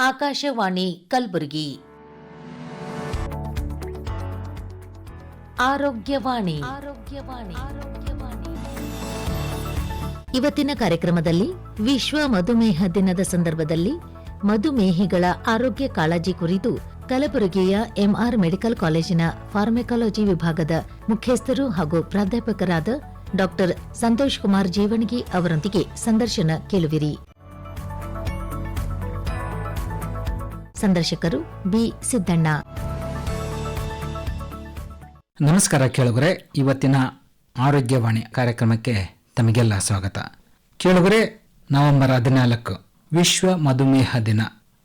ಆಕಾಶವಾಣಿ ಕಲಬುರಗಿ. ಆರೋಗ್ಯವಾಣಿ. ಆರೋಗ್ಯವಾಣಿ. ಇವತ್ತಿನ ಕಾರ್ಯಕ್ರಮದಲ್ಲಿ ವಿಶ್ವ ಮಧುಮೇಹ ದಿನದ ಸಂದರ್ಭದಲ್ಲಿ ಮಧುಮೇಹಿಗಳ ಆರೋಗ್ಯ ಕಾಳಜಿ ಕುರಿತು ಕಲಬುರಗಿಯ ಎಂಆರ್ ಮೆಡಿಕಲ್ ಕಾಲೇಜಿನ ಫಾರ್ಮೆಕಾಲಜಿ ವಿಭಾಗದ ಮುಖ್ಯಸ್ಥರು ಹಾಗೂ ಪ್ರಾಧ್ಯಾಪಕರಾದ ಡಾಕ್ಟರ್ ಸಂತೋಷ್ ಕುಮಾರ್ ಜೀವಣಗಿ ಅವರೊಂದಿಗೆ ಸಂದರ್ಶನ ಕೇಳುವಿರಿ. ಸಂದರ್ಶಕರು ಬಿ ಸಿದ್ದಣ್ಣ. ನಮಸ್ಕಾರ ಕೇಳುಗರೆ, ಇವತ್ತಿನ ಆರೋಗ್ಯವಾಣಿ ಕಾರ್ಯಕ್ರಮಕ್ಕೆ ತಮಗೆಲ್ಲ ಸ್ವಾಗತ. ಕೇಳುಗರೆ, ನವೆಂಬರ್ ಹದಿನಾಲ್ಕು, ವಿಶ್ವ ಮಧುಮೇಹ ದಿನ.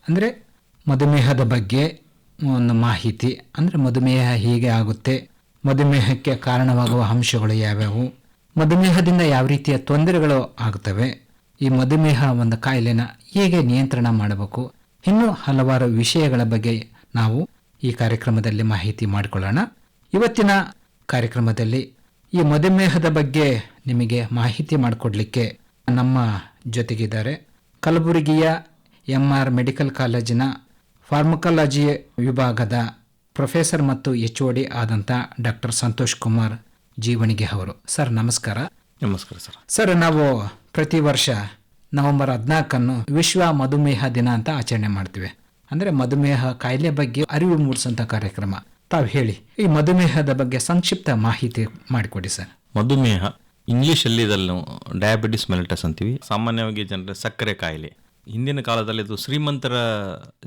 ಅಂದರೆ, ಮಧುಮೇಹದ ಬಗ್ಗೆ ಒಂದು ಮಾಹಿತಿ. ಅಂದರೆ, ಮಧುಮೇಹ ಹೇಗೆ ಆಗುತ್ತೆ. ಮಧುಮೇಹಕ್ಕೆ ಕಾರಣವಾಗುವ ಅಂಶಗಳು ಯಾವ್ಯಾವು? ಮಧುಮೇಹದಿಂದ ಯಾವ ರೀತಿಯ ತೊಂದರೆಗಳು ಆಗುತ್ತವೆ ಈ ಮಧುಮೇಹ ಒಂದು ಕಾಯಿಲೆನ ಹೇಗೆ ನಿಯಂತ್ರಣ ಮಾಡಬೇಕು? ಇನ್ನೂ ಹಲವಾರು ವಿಷಯಗಳ ಬಗ್ಗೆ ನಾವು ಈ ಕಾರ್ಯಕ್ರಮದಲ್ಲಿ ಮಾಹಿತಿ ಮಾಡಿಕೊಳ್ಳೋಣ. ಇವತ್ತಿನ ಕಾರ್ಯಕ್ರಮದಲ್ಲಿ ಈ ಮಧುಮೇಹದ ಬಗ್ಗೆ ನಿಮಗೆ ಮಾಹಿತಿ ಮಾಡಿಕೊಡ್ಲಿಕ್ಕೆ ನಮ್ಮ ಜೊತೆಗಿದ್ದಾರೆ ಕಲಬುರಗಿಯ ಎಂ ಆರ್ ಮೆಡಿಕಲ್ ಕಾಲೇಜಿನ ಫಾರ್ಮಕಾಲಜಿ ವಿಭಾಗದ ಪ್ರೊಫೆಸರ್ ಮತ್ತು ಎಚ್ ಡಿ ಆದಂಥ ಡಾಕ್ಟರ್ ಸಂತೋಷ್ ಕುಮಾರ್ ಜೀವಣಿಗೆ ಅವರು. ಸರ್ ನಮಸ್ಕಾರ. ನಮಸ್ಕಾರ ಸರ್. ಸರ್ ನಾವು ಪ್ರತಿ ವರ್ಷ ನವೆಂಬರ್ ಹದಿನಾಲ್ಕನ್ನು ವಿಶ್ವ ಮಧುಮೇಹ ದಿನ ಅಂತ ಆಚರಣೆ ಮಾಡ್ತೀವಿ. ಅಂದ್ರೆ ಮಧುಮೇಹ ಕಾಯಿಲೆ ಬಗ್ಗೆ ಅರಿವು ಮೂಡಿಸುವಂಥ ಕಾರ್ಯಕ್ರಮ. ತಾವು ಹೇಳಿ ಈ ಮಧುಮೇಹದ ಬಗ್ಗೆ ಸಂಕ್ಷಿಪ್ತ ಮಾಹಿತಿ ಮಾಡಿಕೊಡಿ ಸರ್. ಮಧುಮೇಹ ಇಂಗ್ಲಿಷ್ ಅಲ್ಲಿ ಇದನ್ನು ಡಯಾಬಿಟಿಸ್ ಮೆಲಿಟಸ್ ಅಂತೀವಿ. ಸಾಮಾನ್ಯವಾಗಿ ಜನರ ಸಕ್ಕರೆ ಕಾಯಿಲೆ. ಹಿಂದಿನ ಕಾಲದಲ್ಲಿ ಇದು ಶ್ರೀಮಂತರ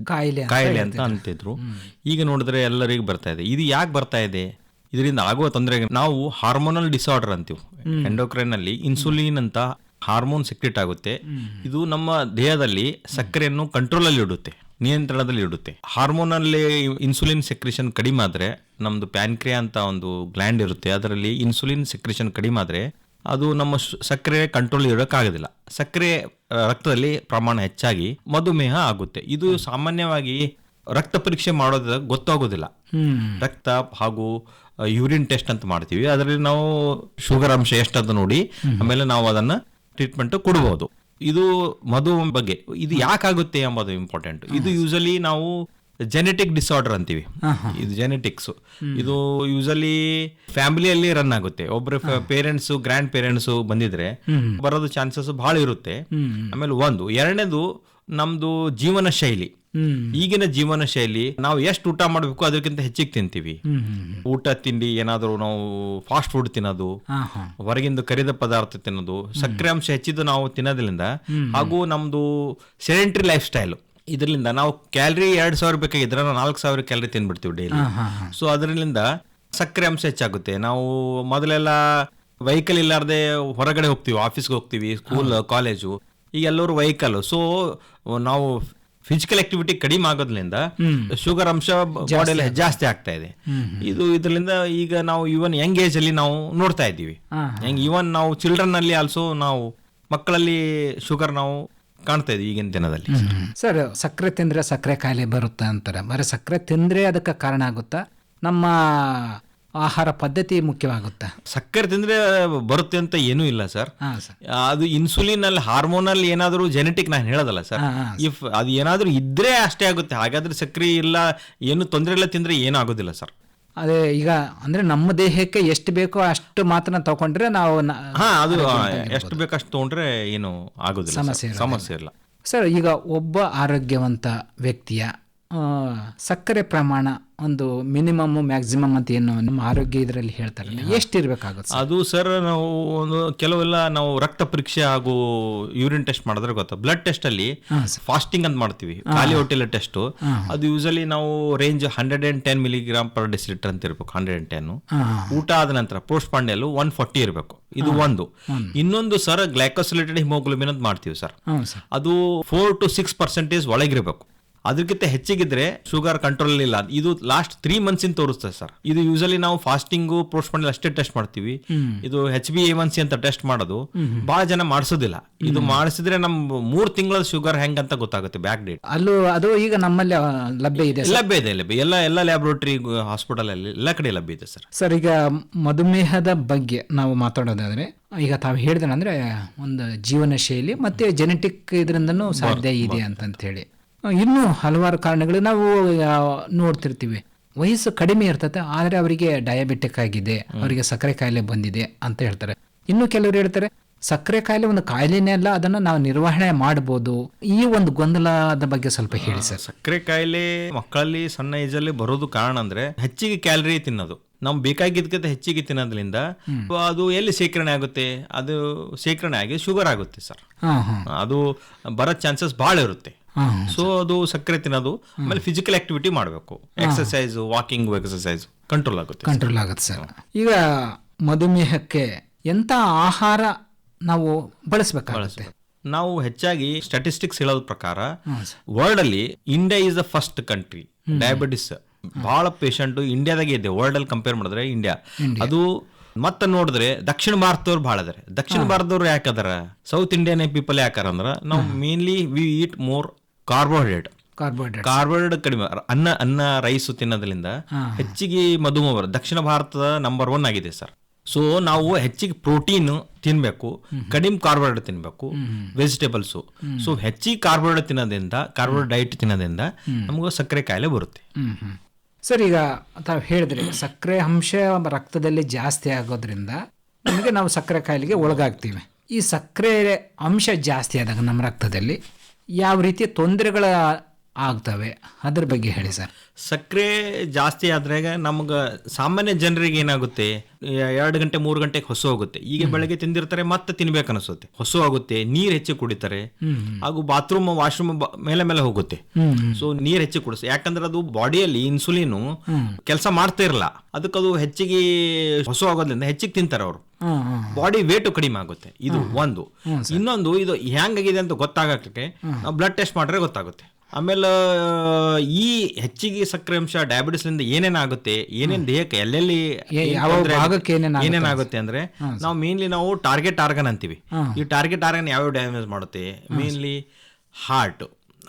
ಕಾಯಿಲೆ ಕಾಯಿಲೆ ಅಂತ ಅಂತಿದ್ರು. ಈಗ ನೋಡಿದ್ರೆ ಎಲ್ಲರಿಗೂ ಬರ್ತಾ ಇದೆ. ಇದು ಯಾಕೆ ಬರ್ತಾ ಇದೆ? ಇದರಿಂದ ಆಗುವ ತೊಂದರೆ ನಾವು ಹಾರ್ಮೋನಲ್ ಡಿಸಾರ್ಡರ್ ಅಂತೀವಿ. ಎಂಡೋಕ್ರೈನ್ ಅಲ್ಲಿ ಇನ್ಸುಲಿನ್ ಅಂತ ಹಾರ್ಮೋನ್ ಸೆಕ್ರೆಟ್ ಆಗುತ್ತೆ ಇದು ನಮ್ಮ ದೇಹದಲ್ಲಿ ಸಕ್ಕರೆಯನ್ನು ಕಂಟ್ರೋಲ್ ಅಲ್ಲಿ ಇಡುತ್ತೆ ನಿಯಂತ್ರಣದಲ್ಲಿ ಇಡುತ್ತೆ. ಹಾರ್ಮೋನಲ್ಲಿ ಇನ್ಸುಲಿನ್ ಸೆಕ್ರೇಷನ್ ಕಡಿಮೆ ಆದ್ರೆ ನಮ್ದು ಪ್ಯಾನ್ಕ್ರಿಯಾ ಅಂತ ಒಂದು ಗ್ಲ್ಯಾಂಡ್ ಇರುತ್ತೆ ಅದರಲ್ಲಿ ಇನ್ಸುಲಿನ್ ಸೆಕ್ರೇಷನ್ ಕಡಿಮೆ ಆದ್ರೆ ಅದು ನಮ್ಮ ಸಕ್ಕರೆ ಕಂಟ್ರೋಲ್ ಇರೋಕ್ಕಾಗೋದಿಲ್ಲ ಸಕ್ಕರೆ ರಕ್ತದಲ್ಲಿ ಪ್ರಮಾಣ ಹೆಚ್ಚಾಗಿ ಮಧುಮೇಹ ಆಗುತ್ತೆ. ಇದು ಸಾಮಾನ್ಯವಾಗಿ ರಕ್ತ ಪರೀಕ್ಷೆ ಮಾಡೋದ್ರ ಗೊತ್ತಾಗೋದಿಲ್ಲ. ರಕ್ತ ಹಾಗೂ ಯೂರಿನ್ ಟೆಸ್ಟ್ ಅಂತ ಮಾಡ್ತೀವಿ. ಅದರಲ್ಲಿ ನಾವು ಶುಗರ್ ಅಂಶ ಎಷ್ಟಂತ ನೋಡಿ ಆಮೇಲೆ ನಾವು ಅದನ್ನ ಟ್ರೀಟ್ಮೆಂಟ್ ಕೊಡಬಹುದು ಇದು ಮಧು ಬಗ್ಗೆ ಇದು ಯಾಕಾಗುತ್ತೆ ಎಂಬುದು ಇಂಪಾರ್ಟೆಂಟ್ ಇದು ಯೂಶಲಿ ನಾವು ಜೆನೆಟಿಕ್ ಡಿಸಾರ್ಡರ್ ಅಂತೀವಿ. ಇದು ಜೆನೆಟಿಕ್ಸ್ ಇದು ಯೂಶಲಿ ಫ್ಯಾಮಿಲಿಯಲ್ಲಿ ರನ್ ಆಗುತ್ತೆ. ಒಬ್ಬರು ಪೇರೆಂಟ್ಸ್ ಗ್ರ್ಯಾಂಡ್ ಪೇರೆಂಟ್ಸ್ ಬಂದಿದ್ರೆ ಬರೋದು ಚಾನ್ಸಸ್ ಬಹಳ ಇರುತ್ತೆ. ಆಮೇಲೆ ಒಂದು ಎರಡನೇದು ನಮ್ದು ಜೀವನ ಶೈಲಿ ಈಗಿನ ಜೀವನ ಶೈಲಿ ನಾವು ಎಷ್ಟು ಊಟ ಮಾಡಬೇಕು ಅದಕ್ಕಿಂತ ಹೆಚ್ಚಿಗೆ ತಿಂತೀವಿ. ಊಟ ತಿಂಡಿ ಏನಾದರೂ ನಾವು ಫಾಸ್ಟ್ ಫುಡ್ ತಿನ್ನೋದು ಹೊರಗಿಂದ ಕರಿದ ಪದಾರ್ಥ ತಿನ್ನೋದು ಸಕ್ಕರೆ ಅಂಶ ಹೆಚ್ಚಿದ್ದು ನಾವು ತಿನ್ನೋದ್ರಿಂದ ಹಾಗೂ ನಮ್ದು ಸೆಡೆಂಟ್ರಿ ಲೈಫ್ ಸ್ಟೈಲ್ ಇದರಿಂದ ನಾವು ಕ್ಯಾಲರಿ ಎರಡ್ ಸಾವಿರ ಬೇಕಾಗಿದ್ರೆ ನಾವು ನಾಲ್ಕು ಸಾವಿರ ಕ್ಯಾಲರಿ ತಿನ್ಬಿಡ್ತೀವಿ ಡೈಲಿ ಸೊ ಅದರಿಂದ ಸಕ್ಕರೆ ಅಂಶ ಹೆಚ್ಚಾಗುತ್ತೆ. ನಾವು ಮೊದಲೆಲ್ಲ ವೆಹಿಕಲ್ ಇಲ್ಲಾರ್ದೆ ಹೊರಗಡೆ ಹೋಗ್ತೀವಿ ಆಫೀಸ್ಗೆ ಹೋಗ್ತೀವಿ ಸ್ಕೂಲ್ ಕಾಲೇಜು ಈಗ ಎಲ್ಲರೂ ವೆಹಿಕಲ್ ಸೊ ನಾವು ಫಿಸಿಕಲ್ ಆಕ್ಟಿವಿಟಿ ಕಡಿಮೆ ಆಗೋದ್ರಿಂದ ಶುಗರ್ ಅಂಶ ಬಾಡಿಯಲ್ಲಿ ಜಾಸ್ತಿ ಆಗ್ತಾ ಇದೆ. ಇದು ಇದರಿಂದ ಈಗ ನಾವು ಇವನ್ ಯಂಗ್ ಏಜ್ ಅಲ್ಲಿ ನಾವು ನೋಡ್ತಾ ಇದ್ದೀವಿ. ಯಂಗ್ ಇವನ್ ನಾವು ಚಿಲ್ಡ್ರನ್ ಅಲ್ಲಿ ಆಲ್ಸೋ ನಾವು ಮಕ್ಕಳಲ್ಲಿ ಶುಗರ್ ನಾವು ಕಾಣ್ತಾ ಇದ್ವಿ ಈಗಿನ ದಿನದಲ್ಲಿ. ಸರ್ ಸಕ್ಕರೆ ತಿಂದ್ರೆ ಸಕ್ಕರೆ ಕಾಯಿಲೆ ಬರುತ್ತೆ ಅಂತಾರೆ. ಬರೀ ಸಕ್ಕರೆ ತಿಂದ್ರೆ ಅದಕ್ಕೆ ಕಾರಣ ಆಗುತ್ತಾ? ನಮ್ಮ ಆಹಾರ ಪದ್ಧತಿ ಮುಖ್ಯವಾಗುತ್ತೆ. ಸಕ್ಕರೆ ತಿಂದರೆ ಬರುತ್ತೆ ಅಂತ ಏನೂ ಇಲ್ಲ ಸರ್. ಹಾ ಸರ್. ಅದು ಇನ್ಸುಲಿನ್ ಅಲ್ಲಿ ಹಾರ್ಮೋನಲ್ ಏನಾದರೂ ಜೆನೆಟಿಕ್ ನಾನು ಹೇಳೋದಲ್ಲ ಸರ್. ಇಫ್ ಅದು ಏನಾದರೂ ಇದ್ರೆ ಅಷ್ಟೇ ಆಗುತ್ತೆ. ಹಾಗಾದ್ರೆ ಸಕ್ಕರೆ ಇಲ್ಲ ಏನು ತೊಂದರೆ ಇಲ್ಲ ತಿಂದರೆ ಏನೂ ಆಗೋದಿಲ್ಲ ಸರ್. ಅದೇ ಈಗ ಅಂದ್ರೆ ನಮ್ಮ ದೇಹಕ್ಕೆ ಎಷ್ಟು ಬೇಕೋ ಅಷ್ಟು ಮಾತ್ರ ತಗೊಂಡ್ರೆ ನಾವು ನ- ಹಾ ಅದು ಎಷ್ಟು ಬೇಕಷ್ಟು ತಗೊಂಡ್ರೆ ಏನು ಆಗೋದಿಲ್ಲ ಸರ್. ಸಮಸ್ಯೆ ಇರೋದಿಲ್ಲ. ಸಮಸ್ಯೆ ಇಲ್ಲ. ಸರ್ ಈಗ ಒಬ್ಬ ಆರೋಗ್ಯವಂತ ವ್ಯಕ್ತಿಯ ಸಕ್ಕರೆ ಪ್ರಮಾಣ ಒಂದು ಮಿನಿಮಮ್ ಮ್ಯಾಕ್ಸಿಮಮ್ ಅಂತ ಏನು ನಮ್ಮ ಆರೋಗ್ಯ ಇದರಲ್ಲಿ ಹೇಳ್ತಾರಲ್ಲ ಎಷ್ಟು ಇರಬೇಕಾಗುತ್ತೆ ಅದು ಸರ್ ನಾವು ಒಂದು ಕೆಲವೆಲ್ಲ ನಾವು ರಕ್ತ ಪರೀಕ್ಷೆ ಹಾಗೂ ಯೂರಿನ್ ಟೆಸ್ಟ್ ಮಾಡಿದ್ರೆ ಗೊತ್ತಾ? ಬ್ಲಡ್ ಟೆಸ್ಟ್ ಅಲ್ಲಿ ಫಾಸ್ಟಿಂಗ್ ಅಂತ ಮಾಡ್ತೀವಿ. ಖಾಲಿ ಹೊಟ್ಟೆಲ ಟೆಸ್ಟ್ ಅದು ಯೂಸಲಿ ನಾವು range hundred and ten milligram per decilitre ಅಂತ ಇರಬೇಕು ಹಂಡ್ರೆಡ್ ಅಂಡ್ ಟೆನ್ ಊಟ ಆದ ನಂತರ ಪೋಸ್ಟ್ ಪಾಂಡೆಲ್ ಒನ್ ಫಾರ್ಟಿ ಇರಬೇಕು. ಇದು ಒಂದು. ಇನ್ನೊಂದು ಸರ್ ಗ್ಲೈಕೋಸಿಲೇಟೆಡ್ ಹಿಮೋಗ್ಲೋಬಿನ್ ಅಂತ ಮಾಡ್ತೀವಿ ಸರ್. ಸರ್. ಅದು ಫೋರ್ ಟು ಸಿಕ್ಸ್ ಪರ್ಸೆಂಟೇಜ್ ಒಳಗಿರಬೇಕು. ಅದಕ್ಕಿಂತ ಹೆಚ್ಚಿಗಿದ್ರೆ ಶುಗರ್ ಕಂಟ್ರೋಲ್ ಇಲ್ಲ. ಇದು ಲಾಸ್ಟ್ ತ್ರೀ ಮಂತ್ಸ್ ಇನ್ ತೋರಿಸ್ತದೆ ಸರ್ ಇದು ಯೂಸಲಿ ನಾವು ಫಾಸ್ಟಿಂಗು ಪೋಸ್ಟ್ ಅಷ್ಟೇ ಟೆಸ್ಟ್ ಮಾಡ್ತೀವಿ. ಇದು H B A one C ಅಂತ ಟೆಸ್ಟ್ ಮಾಡೋದು. ಬಹಳ ಜನ ಮಾಡಿಸೋದಿಲ್ಲ. ಇದು ಮಾಡಿಸಿದ್ರೆ ನಮ್ ಮೂರ್ ತಿಂಗಳ ಶುಗರ್ ಹೆಂಗ್ ಅಂತ ಗೊತ್ತಾಗುತ್ತೆ ಬ್ಯಾಕ್ ಡೇಟ್ ಅಲ್ಲೂ ಅದು ಈಗ ನಮ್ಮಲ್ಲಿ ಲಭ್ಯ ಇದೆ ಲಭ್ಯ ಇದೆ ಲಭ್ಯ. ಎಲ್ಲ ಎಲ್ಲ ಲ್ಯಾಬ್ರೋಟರಿ ಹಾಸ್ಪಿಟಲ್ ಅಲ್ಲಿ ಎಲ್ಲ ಕಡೆ ಲಭ್ಯ ಇದೆ ಸರ್ ಸರ್ ಈಗ ಮಧುಮೇಹದ ಬಗ್ಗೆ ನಾವು ಮಾತಾಡೋದಾದ್ರೆ ಈಗ ತಾವು ಹೇಳಿದ್ರೆ ಅಂದ್ರೆ ಒಂದು ಜೀವನ ಶೈಲಿ ಮತ್ತೆ ಜೆನೆಟಿಕ್ ಇದರಿಂದನೂ ಸಾಧ್ಯ ಇದೆ ಅಂತಂತ ಹೇಳಿ ಇನ್ನೂ ಹಲವಾರು ಕಾರಣಗಳು ನಾವು ನೋಡ್ತಿರ್ತೀವಿ. ವಯಸ್ಸು ಕಡಿಮೆ ಇರ್ತದೆ ಆದರೆ ಅವರಿಗೆ ಡಯಾಬಿಟಿಕ್ ಆಗಿದೆ ಅವರಿಗೆ ಸಕ್ಕರೆ ಕಾಯಿಲೆ ಬಂದಿದೆ ಅಂತ ಹೇಳ್ತಾರೆ. ಇನ್ನು ಕೆಲವರು ಹೇಳ್ತಾರೆ ಸಕ್ಕರೆ ಕಾಯಿಲೆ ಒಂದು ಕಾಯಿಲೆನೇ ಅಲ್ಲ ಅದನ್ನ ನಾವು ನಿರ್ವಹಣೆ ಮಾಡಬಹುದು ಈ ಒಂದು ಗೊಂದಲದ ಬಗ್ಗೆ ಸ್ವಲ್ಪ ಹೇಳಿ ಸರ್. ಸಕ್ಕರೆ ಕಾಯಿಲೆ ಮಕ್ಕಳಲ್ಲಿ ಸಣ್ಣ ಏಜಲ್ಲಿ ಬರೋದು ಕಾರಣ ಅಂದ್ರೆ ಹೆಚ್ಚಿಗೆ ಕ್ಯಾಲರಿ ತಿನ್ನೋದು. ನಾವು ಬೇಕಾಗಿದ್ದಕ್ಕಿಂತ ಹೆಚ್ಚಿಗೆ ತಿನ್ನೋದ್ರಿಂದ ಅದು ಎಲ್ಲಿ ಶೇಖರಣೆ ಆಗುತ್ತೆ? ಅದು ಶೇಖರಣೆ ಆಗಿ ಶುಗರ್ ಆಗುತ್ತೆ ಸರ್. ಅದು ಬರೋ ಚಾನ್ಸಸ್ ಭಾಳ ಇರುತ್ತೆ. ಸೊ ಅದು ಸಕ್ಕರೆ ತಿನ್ನೋದು ಆಮೇಲೆ ಫಿಸಿಕಲ್ ಆಕ್ಟಿವಿಟಿ ಮಾಡಬೇಕು. ಎಕ್ಸರ್ಸೈಸ್ ವಾಕಿಂಗ್ ಎಕ್ಸರ್ಸೈಸ್ ಕಂಟ್ರೋಲ್ ಆಗುತ್ತೆ ಕಂಟ್ರೋಲ್ ಆಗುತ್ತೆ ಸರ್. ಈಗ ಮಧುಮೇಹಕ್ಕೆ ಎಂತ ಆಹಾರ ನಾವು ಬಳಸಬೇಕಾಗುತ್ತೆ? ನಾವು ಹೆಚ್ಚಾಗಿ ಸ್ಟಾಟಿಸ್ಟಿಕ್ಸ್ ಹೇಳೋದ್ರ ಪ್ರಕಾರ ವರ್ಲ್ಡ್ ಅಲ್ಲಿ India is the first country diabetes ಬಹಳ ಪೇಷಂಟ್ ಇಂಡಿಯಾದಾಗೆ ಇದೆ. ವರ್ಲ್ಡ್ ಅಲ್ಲಿ ಕಂಪೇರ್ ಮಾಡಿದ್ರೆ ಇಂಡಿಯಾ ಅದು ಮತ್ತೆ ನೋಡಿದ್ರೆ ದಕ್ಷಿಣ ಭಾರತದವ್ರು ಭಾಳ ಅದಾರೆ ದಕ್ಷಿಣ ಭಾರತದವ್ರು ಯಾಕದಾರ ಅದಾರ ಸೌತ್ ಇಂಡಿಯನ್ ಪೀಪಲ್ ಯಾಕಾರ ಅಂದ್ರೆ ನಾವು mainly we eat more carbohydrate. Carbohydrate carbohydrate ಕಡಿಮೆ. ಅನ್ನ ಅನ್ನ ರೈಸ್ ತಿನ್ನೋದ್ರಿಂದ ಹೆಚ್ಚಿಗೆ ಮಧುಮೇಹ ಬರುತ್ತೆ. ದಕ್ಷಿಣ ಭಾರತದ ನಂಬರ್ ಒನ್ ಆಗಿದೆ ಸರ್. ಸೊ ನಾವು ಹೆಚ್ಚಿಗೆ ಪ್ರೋಟೀನ್ ತಿನ್ಬೇಕು ಕಡಿಮೆ ಕಾರ್ಬೋಹೈಡ್ರೇಟ್ ತಿನ್ಬೇಕು ವೆಜಿಟೇಬಲ್ಸು ಸೊ ಹೆಚ್ಚಿಗೆ ಕಾರ್ಬೋಹೈಡ್ರೇಟ್ ತಿನ್ನೋದ್ರಿಂದ ಕಾರ್ಬೋಹೈಡ್ರೇಟ್ ಡೈಟ್ ತಿನ್ನೋದ್ರಿಂದ ನಮಗೂ ಸಕ್ಕರೆ ಕಾಯಿಲೆ ಬರುತ್ತೆ. ಸರ್ ಈಗ ತಾವು ಹೇಳಿದ್ರೆ ಸಕ್ಕರೆ ಅಂಶ ರಕ್ತದಲ್ಲಿ ಜಾಸ್ತಿ ಆಗೋದ್ರಿಂದ ನಮಗೆ ನಾವು ಸಕ್ಕರೆ ಕಾಯಿಲೆಗೆ ಒಳಗಾಗ್ತೀವಿ. ಈ ಸಕ್ಕರೆ ಅಂಶ ಜಾಸ್ತಿ ಆದಾಗ ನಮ್ಮ ರಕ್ತದಲ್ಲಿ ಯಾವ ರೀತಿ ತೊಂದರೆಗಳ ಆಗ್ತವೆ. ಅದ್ರ ಬಗ್ಗೆ ಹೇಳಿ ಸರ್. ಸಕ್ಕರೆ ಜಾಸ್ತಿ ಆದ್ರಾಗ ನಮ್ಗೆ ಸಾಮಾನ್ಯ ಜನರಿಗೆ ಏನಾಗುತ್ತೆ ಎರಡು ಗಂಟೆ ಮೂರು ಗಂಟೆಗೆ ಹೊಸ ಹೋಗುತ್ತೆ. ಈಗ ಬೆಳಗ್ಗೆ ತಿಂದಿರ್ತಾರೆ ಮತ್ತೆ ತಿನ್ಬೇಕು ಅನಿಸುತ್ತೆ. ಹೊಸ ಆಗುತ್ತೆ ನೀರ್ ಹೆಚ್ಚು ಕುಡಿತಾರೆ. ಹಾಗೂ ಬಾತ್ರೂಮ್ ವಾಶ್ರೂಮ್ ಮೇಲೆ ಮೇಲೆ ಹೋಗುತ್ತೆ. ಸೊ ನೀರ್ ಹೆಚ್ಚು ಕುಡಿಸ್ ಯಾಕಂದ್ರೆ ಅದು ಬಾಡಿಯಲ್ಲಿ ಇನ್ಸುಲಿನ್ ಕೆಲಸ ಮಾಡ್ತಾ ಇರಲ್ಲ. ಅದಕ್ಕೆ ಅದು ಹೆಚ್ಚಿಗೆ ಹೊಸ ಆಗೋದ್ರಿಂದ ಹೆಚ್ಚಿಗೆ ತಿಂತಾರೆ ಅವರು. ಬಾಡಿ ವೇಟ್ ಕಡಿಮೆ ಆಗುತ್ತೆ. ಇದು ಒಂದು. ಇನ್ನೊಂದು ಇದು ಹೆಂಗಾಗಿದೆ ಅಂತ ಗೊತ್ತಾಗಕ್ಕೆ ನಾವು ಬ್ಲಡ್ ಟೆಸ್ಟ್ ಮಾಡಿದ್ರೆ ಗೊತ್ತಾಗುತ್ತೆ. ಆಮೇಲೆ ಈ ಹೆಚ್ಚಿಗೆ ಸಕ್ಕರೆ ಅಂಶ ಡಯಾಬಿಟಿಸ್ ಲಿಂದ ಏನೇನಾಗುತ್ತೆ ಏನೇನು ದೇಹಕ್ಕೆ ಎಲ್ಲೆಲ್ಲಿ ಏನೇನಾಗುತ್ತೆ? ಅಂದ್ರೆ ನಾವು ಮೇನ್ಲಿ ನಾವು ಟಾರ್ಗೆಟ್ ಆರ್ಗನ್ ಅಂತೀವಿ. ಈ ಟಾರ್ಗೆಟ್ ಆರ್ಗನ್ ಯಾವ್ಯಾವ ಡ್ಯಾಮೇಜ್ ಮಾಡುತ್ತೆ? ಮೇನ್ಲಿ ಹಾರ್ಟ್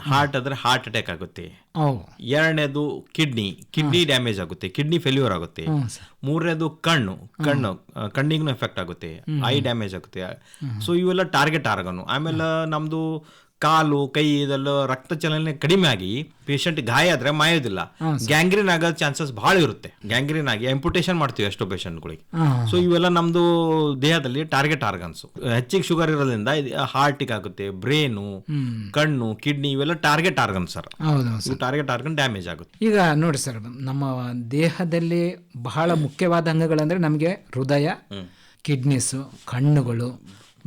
ಹಾರ್ಟ್ ಅಂದ್ರೆ ಹಾರ್ಟ್ ಅಟ್ಯಾಕ್ ಆಗುತ್ತೆ. ಎರಡನೇದು ಕಿಡ್ನಿ ಕಿಡ್ನಿ ಡ್ಯಾಮೇಜ್ ಆಗುತ್ತೆ. ಕಿಡ್ನಿ ಫೇಲ್ಯೂರ್ ಆಗುತ್ತೆ. ಮೂರನೇದು ಕಣ್ಣು. ಕಣ್ಣು ಕಣ್ಣಿಗೂ ಎಫೆಕ್ಟ್ ಆಗುತ್ತೆ. ಐ ಡ್ಯಾಮೇಜ್ ಆಗುತ್ತೆ. ಸೊ ಇವೆಲ್ಲ ಟಾರ್ಗೆಟ್ ಆರ್ಗನು ಆಮೇಲೆ ನಮ್ದು ಕಾಲು ಕೈ ಇದೆಲ್ಲ ರಕ್ತ ಚಲನೆ ಕಡಿಮೆ ಆಗಿ ಪೇಷಂಟ್ ಗಾಯ ಆದ್ರೆ ಮಾಯೋದಿಲ್ಲ. ಗ್ಯಾಂಗ್ರೀನ್ ಆಗೋ ಚಾನ್ಸಸ್ ಬಹಳ ಇರುತ್ತೆ. ಗ್ಯಾಂಗ್ರೀನ್ ಆಗಿ ಎಂಪುಟೇಷನ್ ಮಾಡ್ತೀವಿ ಎಷ್ಟೋ ಪೇಷಂಟ್ಗಳಿಗೆ ಸೊ ಇವೆಲ್ಲ ನಮ್ದು ದೇಹದಲ್ಲಿ ಟಾರ್ಗೆಟ್ ಆರ್ಗನ್ಸ್ ಹೆಚ್ಚಿಗೆ ಶುಗರ್ ಇರೋದ್ರಿಂದ ಹಾರ್ಟಿಗೆ ಆಗುತ್ತೆ ಬ್ರೇನು ಕಣ್ಣು ಕಿಡ್ನಿ ಇವೆಲ್ಲ target organs sir. Target organ damage ಆಗುತ್ತೆ. ಈಗ ನೋಡಿ ಸರ್ ನಮ್ಮ ದೇಹದಲ್ಲಿ ಬಹಳ ಮುಖ್ಯವಾದ ಅಂಗಗಳಂದ್ರೆ ನಮಗೆ ಹೃದಯ ಕಿಡ್ನಿಸ್ ಕಣ್ಣುಗಳು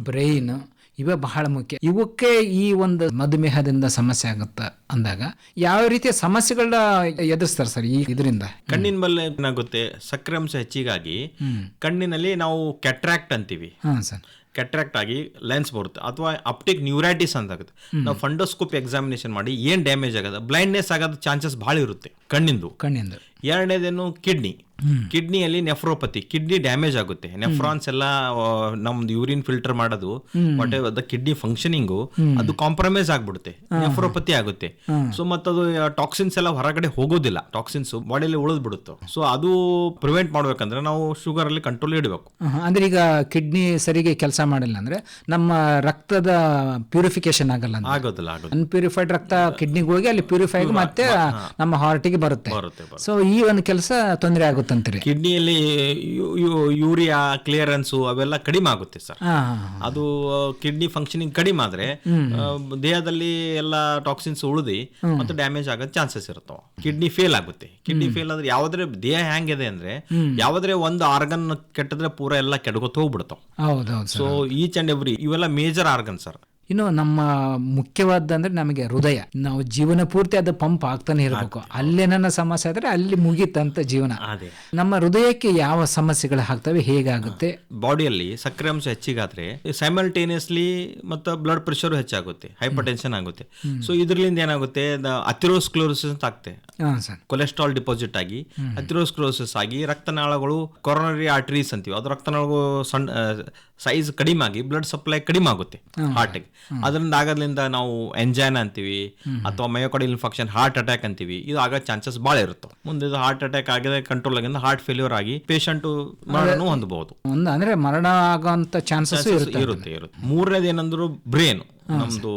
ಬ್ರೈನ್ ಇವೇ ಬಹಳ ಮುಖ್ಯ. ಇವಕ್ಕೆ ಈ ಒಂದು ಮಧುಮೇಹದಿಂದ ಸಮಸ್ಯೆ ಆಗುತ್ತ ಅಂದಾಗ ಯಾವ ರೀತಿಯ ಸಮಸ್ಯೆಗಳನ್ನ ಎದುರಿಸ್ತಾರೆ ಸರ್ ಈ ಇದರಿಂದ? ಕಣ್ಣಿನ ಮೇಲೆ ಏನಾಗುತ್ತೆ? ಸಕ್ಕರೆ ಅಂಶ ಹೆಚ್ಚಿಗಾಗಿ ಕಣ್ಣಿನಲ್ಲಿ ನಾವು ಕೆಟ್ರಾಕ್ಟ್ ಅಂತೀವಿ. Cataract sir. ಕ್ಯಾಟ್ರಾಕ್ಟ್ ಆಗಿ ಲೆನ್ಸ್ ಬರುತ್ತೆ. ಅಥವಾ ಅಪ್ಟಿಕ್ ನ್ಯೂರೈಟಿಸ್ ಅಂತ ಆಗುತ್ತೆ ನಾವು ಫಂಡೋಸ್ಕೋಪ್ ಎಕ್ಸಾಮಿನೇಷನ್ ಮಾಡಿ ಏನ್ ಡ್ಯಾಮೇಜ್ ಆಗದ ಬ್ಲೈಂಡ್ನೆಸ್ ಆಗೋದು ಚಾನ್ಸಸ್ ಬಹಳ ಇರುತ್ತೆ ಕಣ್ಣಿಂದು. ಕಣ್ಣಿಂದು. ಎರಡನೇದೇನು ಕಿಡ್ನಿ. ಕಿಡ್ನಿಯಲ್ಲಿ ನೆಫ್ರೋಪತಿ ಕಿಡ್ನಿ ಡ್ಯಾಮೇಜ್ ಆಗುತ್ತೆ. ನೆಫ್ರಾನ್ಸ್ ಎಲ್ಲ ನಮ್ದು ಯೂರಿನ್ ಫಿಲ್ಟರ್ ಮಾಡೋದು ವಾಟ್ ದ ಕಿಡ್ನಿ ಫಂಕ್ಷನಿಂಗ್ ಅದು ಕಾಂಪ್ರಮೈಸ್ ಆಗ್ಬಿಡುತ್ತೆ. ನೆಫ್ರೋಪತಿ ಆಗುತ್ತೆ. ಸೊ ಮತ್ತದು ಟಾಕ್ಸಿನ್ಸ್ ಎಲ್ಲ ಹೊರಗಡೆ ಹೋಗೋದಿಲ್ಲ. ಟಾಕ್ಸಿನ್ಸ್ ಬಾಡಿಯಲ್ಲಿ ಉಳಿದ್ ಬಿಡುತ್ತೆ ಸೊ ಅದು ಪ್ರಿವೆಂಟ್ ಮಾಡ್ಬೇಕಂದ್ರೆ ನಾವು ಶುಗರ್ ಅಲ್ಲಿ ಕಂಟ್ರೋಲ್ ಇಡಬೇಕು. ಅಂದ್ರೆ ಈಗ ಕಿಡ್ನಿ ಸರಿಗೆ ಕೆಲಸ ಮಾಡಿಲ್ಲ ಅಂದ್ರೆ ನಮ್ಮ ರಕ್ತದ ಪ್ಯೂರಿಫಿಕೇಶನ್ ಆಗಲ್ಲ ಆಗೋದಿಲ್ಲ ಅನ್ಪ್ಯೂರಿಫೈಡ್ ರಕ್ತ ಕಿಡ್ನಿಗೆ ಹೋಗಿ ಅಲ್ಲಿ ಪ್ಯೂರಿಫೈ ಮತ್ತೆ ನಮ್ಮ ಹಾರ್ಟಿಗೆ ಬರುತ್ತೆ. ಸೊ ಈ ಒಂದು ಕೆಲಸ ತೊಂದರೆ ಆಗುತ್ತಂತೀರಿ ಕಿಡ್ನಿಯಲ್ಲಿ ಯೂರಿಯಾ ಕ್ಲಿಯರೆನ್ಸು ಅವೆಲ್ಲ ಕಡಿಮೆ ಆಗುತ್ತೆ ಸರ್. ಅದು ಕಿಡ್ನಿ ಫಂಕ್ಷನಿಂಗ್ ಕಡಿಮೆ ಆದ್ರೆ ದೇಹದಲ್ಲಿ ಎಲ್ಲ ಟಾಕ್ಸಿನ್ಸ್ ಉಳಿದಿ ಮತ್ತೆ ಡ್ಯಾಮೇಜ್ ಆಗೋ ಚಾನ್ಸಸ್ ಇರುತ್ತೆ ಕಿಡ್ನಿ ಫೇಲ್ ಆಗುತ್ತೆ. ಕಿಡ್ನಿ ಫೇಲ್ ಆದ್ರೆ ಯಾವ್ದ್ರೆ ದೇಹ ಹೆಂಗಿದೆ ಅಂದ್ರೆ ಯಾವ್ದ್ರೆ ಒಂದು ಆರ್ಗನ್ ಕೆಟ್ಟದ್ರೆ ಪೂರ ಎಲ್ಲ ಕೆಡಗೊತ್ತ ಹೋಗ್ಬಿಡ್ತಾವ. ಸೊ ಈಚ್ ಅಂಡ್ ಎವ್ರಿ ಇವೆಲ್ಲ ಮೇಜರ್ ಆರ್ಗನ್ ಸರ್. ಇನ್ನು ನಮ್ಮ ಮುಖ್ಯವಾದಂದ್ರೆ ನಮಗೆ ಹೃದಯ. ನಾವು ಜೀವನ ಪೂರ್ತಿ ಅದು ಪಂಪ್ ಆಗ್ತಾನೆ ಇರಬೇಕು. ಅಲ್ಲೇನ ಸಮಸ್ಯೆ ಆದ್ರೆ ಅಲ್ಲಿ ಮುಗೀತಂತ ಜೀವನ. ನಮ್ಮ ಹೃದಯಕ್ಕೆ ಯಾವ ಸಮಸ್ಯೆಗಳು ಆಗ್ತವೆ ಹೇಗಾಗುತ್ತೆ? ಬಾಡಿಯಲ್ಲಿ ಸಕ್ಕರೆ ಅಂಶ ಹೆಚ್ಚಿಗಾದ್ರೆ ಸೈಮಲ್ಟೇನಿಯಸ್ಲಿ ಮತ್ತು ಬ್ಲಡ್ ಪ್ರೆಷರ್ ಹೆಚ್ಚಾಗುತ್ತೆ ಹೈಪರ್ ಟೆನ್ಷನ್ ಆಗುತ್ತೆ ಸೊ ಇದರಿಂದ ಏನಾಗುತ್ತೆ? ಅಥಿರೋಸ್ಕ್ಲೋರೋಸಿಸ್ ಅಂತ ಆಗ್ತೆ ಹಾ ಸರ್. ಕೊಲೆಸ್ಟ್ರಾಲ್ ಡಿಪಾಸಿಟ್ ಆಗಿ ಅಥಿರೋಸ್ಕ್ಲೋಸಿಸ್ ಆಗಿ ರಕ್ತನಾಳಗಳು ಕೊರೋನರಿ ಆರ್ಟರೀಸ್ ಅಂತೀವಿ. ಅದು ರಕ್ತನಾಳಗಳು ಸಣ್ಣ ಸೈಜ್ ಕಡಿಮೆ ಆಗಿ ಬ್ಲಡ್ ಸಪ್ಲೈ ಕಡಿಮೆ ಆಗುತ್ತೆ ಹಾರ್ಟಿಗೆ ಅದರಿಂದ ಆಗೋದ್ರಿಂದ ನಾವು ಎಂಜೈನ್ ಅಂತೀವಿ ಅಥವಾ ಮಯೋಕಾರ್ಡಿಯಲ್ ಇನ್ಫೆಕ್ಷನ್ ಹಾರ್ಟ್ ಅಟ್ಯಾಕ್ ಅಂತೀವಿ. ಇದು ಆಗೋ ಚಾನ್ಸಸ್ ಭಾಳ ಇರುತ್ತೆ. ಮುಂದೆ ಇದು ಹಾರ್ಟ್ ಅಟ್ಯಾಕ್ ಆಗಿದೆ ಕಂಟ್ರೋಲ್ ಆಗಿಂದ ಹಾರ್ಟ್ ಫೇಲ್ಯೂರ್ ಆಗಿ ಪೇಷಂಟ್ ಮರಣನೂ ಹೊಂದಬಹುದು ಅಂದ್ರೆ ಮರಣ ಆಗುವಂತ ಚಾನ್ಸಸ್ ಇರುತ್ತೆ. ಇರುತ್ತೆ ಇರುತ್ತೆ. ಮೂರನೇದು ಏನಂದ್ರು ಬ್ರೇನ್ ನಮ್ದು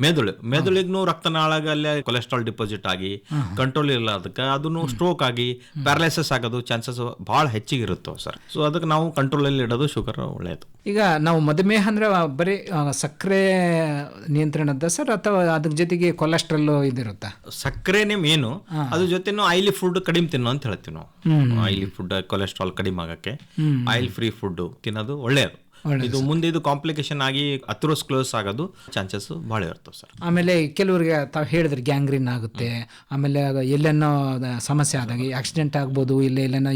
ಮೆದುಳು ಮೆದುಳಿಗೂ ರಕ್ತನಾಳಗ ಅಲ್ಲೇ ಕೊಲೆಸ್ಟ್ರಾಲ್ ಡಿಪಾಸಿಟ್ ಆಗಿ ಕಂಟ್ರೋಲ್ ಇಲ್ಲ ಅದಕ್ಕೆ ಅದನ್ನು ಸ್ಟ್ರೋಕ್ ಆಗಿ ಪ್ಯಾರಲೈಸಸ್ ಆಗೋದು ಚಾನ್ಸಸ್ ಭಾಳ ಹೆಚ್ಚಿಗೆ ಇರುತ್ತೋ ಸರ್ ಸೊ ಅದಕ್ಕೆ ನಾವು ಕಂಟ್ರೋಲ್ ಅಲ್ಲಿ ಇಡೋದು ಶುಗರ್ ಒಳ್ಳೆಯದು ಈಗ ನಾವು ಮಧುಮೇಹ ಅಂದ್ರೆ ಬರೀ ಸಕ್ಕರೆ ನಿಯಂತ್ರಣದ ಸರ್ ಅಥವಾ ಅದ್ರ ಜೊತೆಗೆ ಕೊಲೆಸ್ಟ್ರಾಲ್ ಇದಿರುತ್ತಾ? ಸಕ್ಕರೆನೇ ಮೇನು ಅದ್ರ ಜೊತೆ ಆಯಿಲಿ ಫುಡ್ ಕಡಿಮೆ ತಿನ್ನು ಅಂತ ಹೇಳ್ತೀವಿ ನಾವು. ಆಯಿಲಿ ಫುಡ್ ಕೊಲೆಸ್ಟ್ರಾಲ್ ಕಡಿಮೆ ಆಗಕ್ಕೆ. ಆಯಿಲ್ ಫ್ರೀ ಫುಡ್ ತಿನ್ನೋದು ಒಳ್ಳೆಯದು ಇದು ಮುಂದೆ ಇದು ಕಾಂಪ್ಲಿಕೇಶನ್ ಆಗಿ ಅಥ್ರೋಸ್ಕ್ಲೋಸ್ ಆಗೋದು ಚಾನ್ಸಸ್ ಭಾಳ ಇರ್ತವೆ ಸರ್. ಆಮೇಲೆ ಕೆಲವರಿಗೆ ತಾವು ಹೇಳಿದ್ರೆ ಗ್ಯಾಂಗ್ರೀನ್ ಆಗುತ್ತೆ ಆಮೇಲೆ ಎಲ್ಲೆನೋ ಸಮಸ್ಯೆ ಆದಾಗ ಆಕ್ಸಿಡೆಂಟ್ ಆಗ್ಬೋದು ಇಲ್ಲ ಎಲ್ಲೇನೋ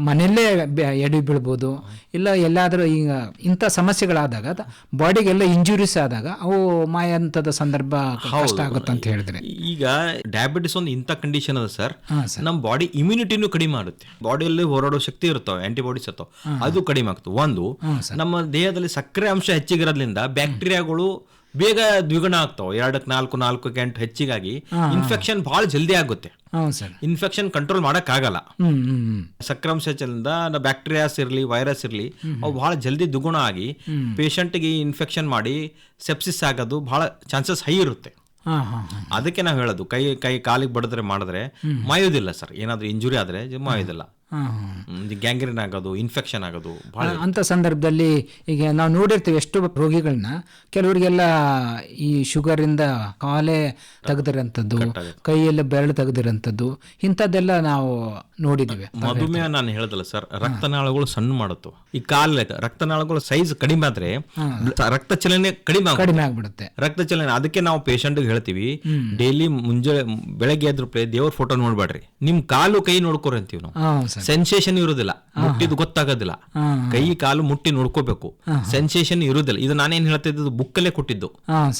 ಮನೆಯಲ್ಲೇ ಎಡಿ ಬೀಳ್ಬೋದು ಇಲ್ಲ ಎಲ್ಲಾದರೂ ಈಗ ಇಂಥ ಸಮಸ್ಯೆಗಳಾದಾಗ ಬಾಡಿಗೆಲ್ಲ ಇಂಜುರೀಸ್ ಆದಾಗ ಅವು ಮಾಯಂತದ ಸಂದರ್ಭ ಕಷ್ಟ ಆಗುತ್ತೆ ಅಂತ ಹೇಳಿದ್ರೆ. ಈಗ ಡಯಾಬಿಟಿಸ್ ಒಂದು ಇಂಥ ಕಂಡೀಷನ್ ಅದ ಸರ್. ನಮ್ಮ ಬಾಡಿ ಇಮ್ಯುನಿಟಿನೂ ಕಡಿಮೆ ಮಾಡುತ್ತೆ ಬಾಡಿಯಲ್ಲಿ ಹೋರಾಡೋ ಶಕ್ತಿ ಇರ್ತಾವೆ ಆಂಟಿಬಾಡೀಸ್ ಇರ್ತಾವೆ ಅದು ಕಡಿಮೆ ಆಗ್ತದೆ. ಒಂದು ನಮ್ಮ ದೇಹದಲ್ಲಿ ಸಕ್ಕರೆ ಅಂಶ ಹೆಚ್ಚಿಗಿರೋದ್ರಿಂದ ಬ್ಯಾಕ್ಟೀರಿಯಾಗಳು ಬೇಗ ದ್ವಿಗುಣ ಆಗ್ತಾವ. ಎರಡಕ್ಕೆ ನಾಲ್ಕು ನಾಲ್ಕು ಗಂಟೆ ಹೆಚ್ಚಿಗಾಗಿ ಇನ್ಫೆಕ್ಷನ್ ಬಹಳ ಜಲ್ದಿ ಆಗುತ್ತೆ. ಇನ್ಫೆಕ್ಷನ್ ಕಂಟ್ರೋಲ್ ಮಾಡಕ್ ಆಗಲ್ಲ ಹ್ಞೂ ಹ್ಞೂ ಸಕ್ರಾಂಶ ಬ್ಯಾಕ್ಟೀರಿಯಾಸ್ ಇರಲಿ ವೈರಸ್ ಇರಲಿ ಅವು ಬಹಳ ಜಲ್ದಿ ದ್ವಿಗುಣ ಆಗಿ ಪೇಷಂಟ್ಗೆ ಇನ್ಫೆಕ್ಷನ್ ಮಾಡಿ ಸೆಪ್ಸಿಸ್ ಆಗೋದು ಬಹಳ ಚಾನ್ಸಸ್ ಹೈ ಇರುತ್ತೆ ಅದಕ್ಕೆ ನಾವು ಹೇಳೋದು ಕೈ ಕೈ ಕಾಲಿಗೆ ಬಡಿದ್ರೆ ಮಾಡಿದ್ರೆ ಮಾಯೋದಿಲ್ಲ ಸರ್. ಏನಾದ್ರೂ ಇಂಜುರಿ ಆದ್ರೆ ಮಾಯೋದಿಲ್ಲ. ಗ್ಯಾಂಗ್ರೀನ್ ಆಗೋದು ಇನ್ಫೆಕ್ಷನ್ ಆಗೋದು ಬಹಳ ಅಂಥ ಸಂದರ್ಭದಲ್ಲಿ ಈಗ ನಾವು ನೋಡಿರ್ತೀವಿ ಎಷ್ಟು ರೋಗಿಗಳನ್ನ. ಕೆಲವರಿಗೆಲ್ಲ ಈ ಶುಗರ್ ಇಂದ ಕಾಲೇ ತೆಗೆದಿರೋಂಥದ್ದು ಕೈಯಲ್ಲಿ ಬೆರಳು ತೆಗೆದಿರೋಂಥದ್ದು ಇಂಥದ್ದೆಲ್ಲ ನಾವು ನೋಡಿದ್ದೀವಿ. ಮಧುಮೇಹ ನಾನು ಹೇಳ್ದಲ್ಲ ಸರ್ ರಕ್ತನಾಳಗಳು ಸಣ್ಣ ಮಾಡುತ್ತೆ. ಈ ಕಾಲ ರಕ್ತನಾಳಗಳು ಸೈಜ್ ಕಡಿಮೆ ಆದ್ರೆ ರಕ್ತ ಚಲನೆ ಕಡಿಮೆ ಕಡಿಮೆ ಆಗ್ಬಿಡುತ್ತೆ. ರಕ್ತ ಚಲನೆ ಅದಕ್ಕೆ ನಾವು ಪೇಷಂಟ್ಗೆ ಹೇಳ್ತೀವಿ ಡೈಲಿ ಮುಂಜಾನೆ ಬೆಳಗ್ಗೆ ಆದ್ರೂ ಪ್ಲೇ ದೇವ್ರ ಫೋಟೋ ನೋಡ್ಬೇಡ್ರಿ. ನಿಮ್ ಕಾಲು ಕೈ ನೋಡ್ಕೊರಿ ಅಂತೀವಿ ನಾವು. ಸೆನ್ಸೇಷನ್ ಇರುದಿಲ್ಲ. ಮುಟ್ಟಿದ್ ಗೊತ್ತಾಗೋದಿಲ್ಲ. ಕೈ ಕಾಲು ಮುಟ್ಟಿ ನೋಡ್ಕೋಬೇಕು. ಸೆನ್ಸೇಷನ್ ಇರುದಿಲ್ಲ. ಇದು ನಾನೇನ್ ಹೇಳ್ತಿದ್ದು ಬುಕ್ಕಲ್ಲೇ ಕೊಟ್ಟಿದ್ದು.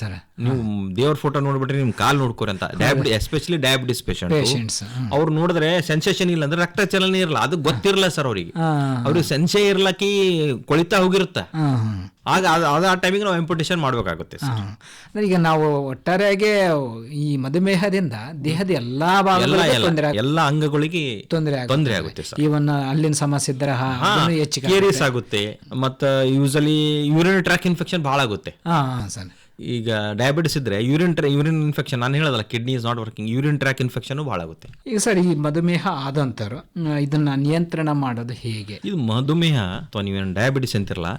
ಸರ್. ನೀವು ದೇವ್ರ ಫೋಟೋ ನೋಡ್ಬಿಟ್ರೆ ನಿಮ್ ಕಾಲ್ ನೋಡ್ಕೋರಿ ಅಂತ. ಡಯಾಬಿಟಿ ಎಸ್ಪೆಷಲಿ ಡಯಾಬಿಟಿಸ್ ಪೇಷಂಟ್ ಅವ್ರು ನೋಡಿದ್ರೆ ಸೆನ್ಸೇಷನ್ ಇಲ್ಲ ಅಂದ್ರೆ ರಕ್ತ ಚಲನೆ ಇರಲ್ಲ. ಅದು ಗೊತ್ತಿರಲ್ಲ ಸರ್ ಅವ್ರಿಗೆ. ಅವ್ರಿಗೆ ಸೆನ್ಸೆ ಇರ್ಲಕ್ಕಿ ಕೊಳಿತಾ ಹೋಗಿರುತ್ತೆ. ಆಗ ಅದು ಆ ಟೈಮಿಗೆ ನಾವು ಇಂಪೋರ್ಟೇಷನ್ ಮಾಡಬೇಕಾಗುತ್ತೆ ಸರ್. ಈಗ ನಾವು ಒಟ್ಟಾರೆಯಾಗಿ ಈ ಮಧುಮೇಹದಿಂದ ದೇಹದ ಎಲ್ಲಾ ಎಲ್ಲ ಅಂಗಗಳಿಗೆ ತೊಂದರೆ ತೊಂದರೆ ಆಗುತ್ತೆ ಇವನ್ ಅಲ್ಲಿನ ಸಮಸ್ಯೆ ಇದ್ದರೆ ಹೆಚ್ಚು ಆಗುತ್ತೆ. ಮತ್ತ ಯೂಸಲಿ ಯೂರಿನ್ ಟ್ರ್ಯಾಕ್ ಇನ್ಫೆಕ್ಷನ್ ಭಾಳ ಆಗುತ್ತೆ. ಹಾ ಹಾಂ ಸರ್. ಈಗ ಡಯಾಬಿಟಿಸ್ ಇದ್ರೆ ಯೂರಿನ್ ಯೂರಿನ್ ಇನ್ಫೆಕ್ಷನ್ ನಾನು ಹೇಳೋದಲ್ಲ kidney is not working urine track infection ಭಾಳ ಆಗುತ್ತೆ ಈಗ ಸರ್ ಈ ಮಧುಮೇಹ ಆದಂತರು ಇದನ್ನ ನಿಯಂತ್ರಣ ಮಾಡೋದು ಹೇಗೆ? ಇದು ಮಧುಮೇಹ ಅಥವಾ ನೀವೇನು ಡಯಾಬಿಟಿಸ್ ಅಂತಿರಲ್ಲ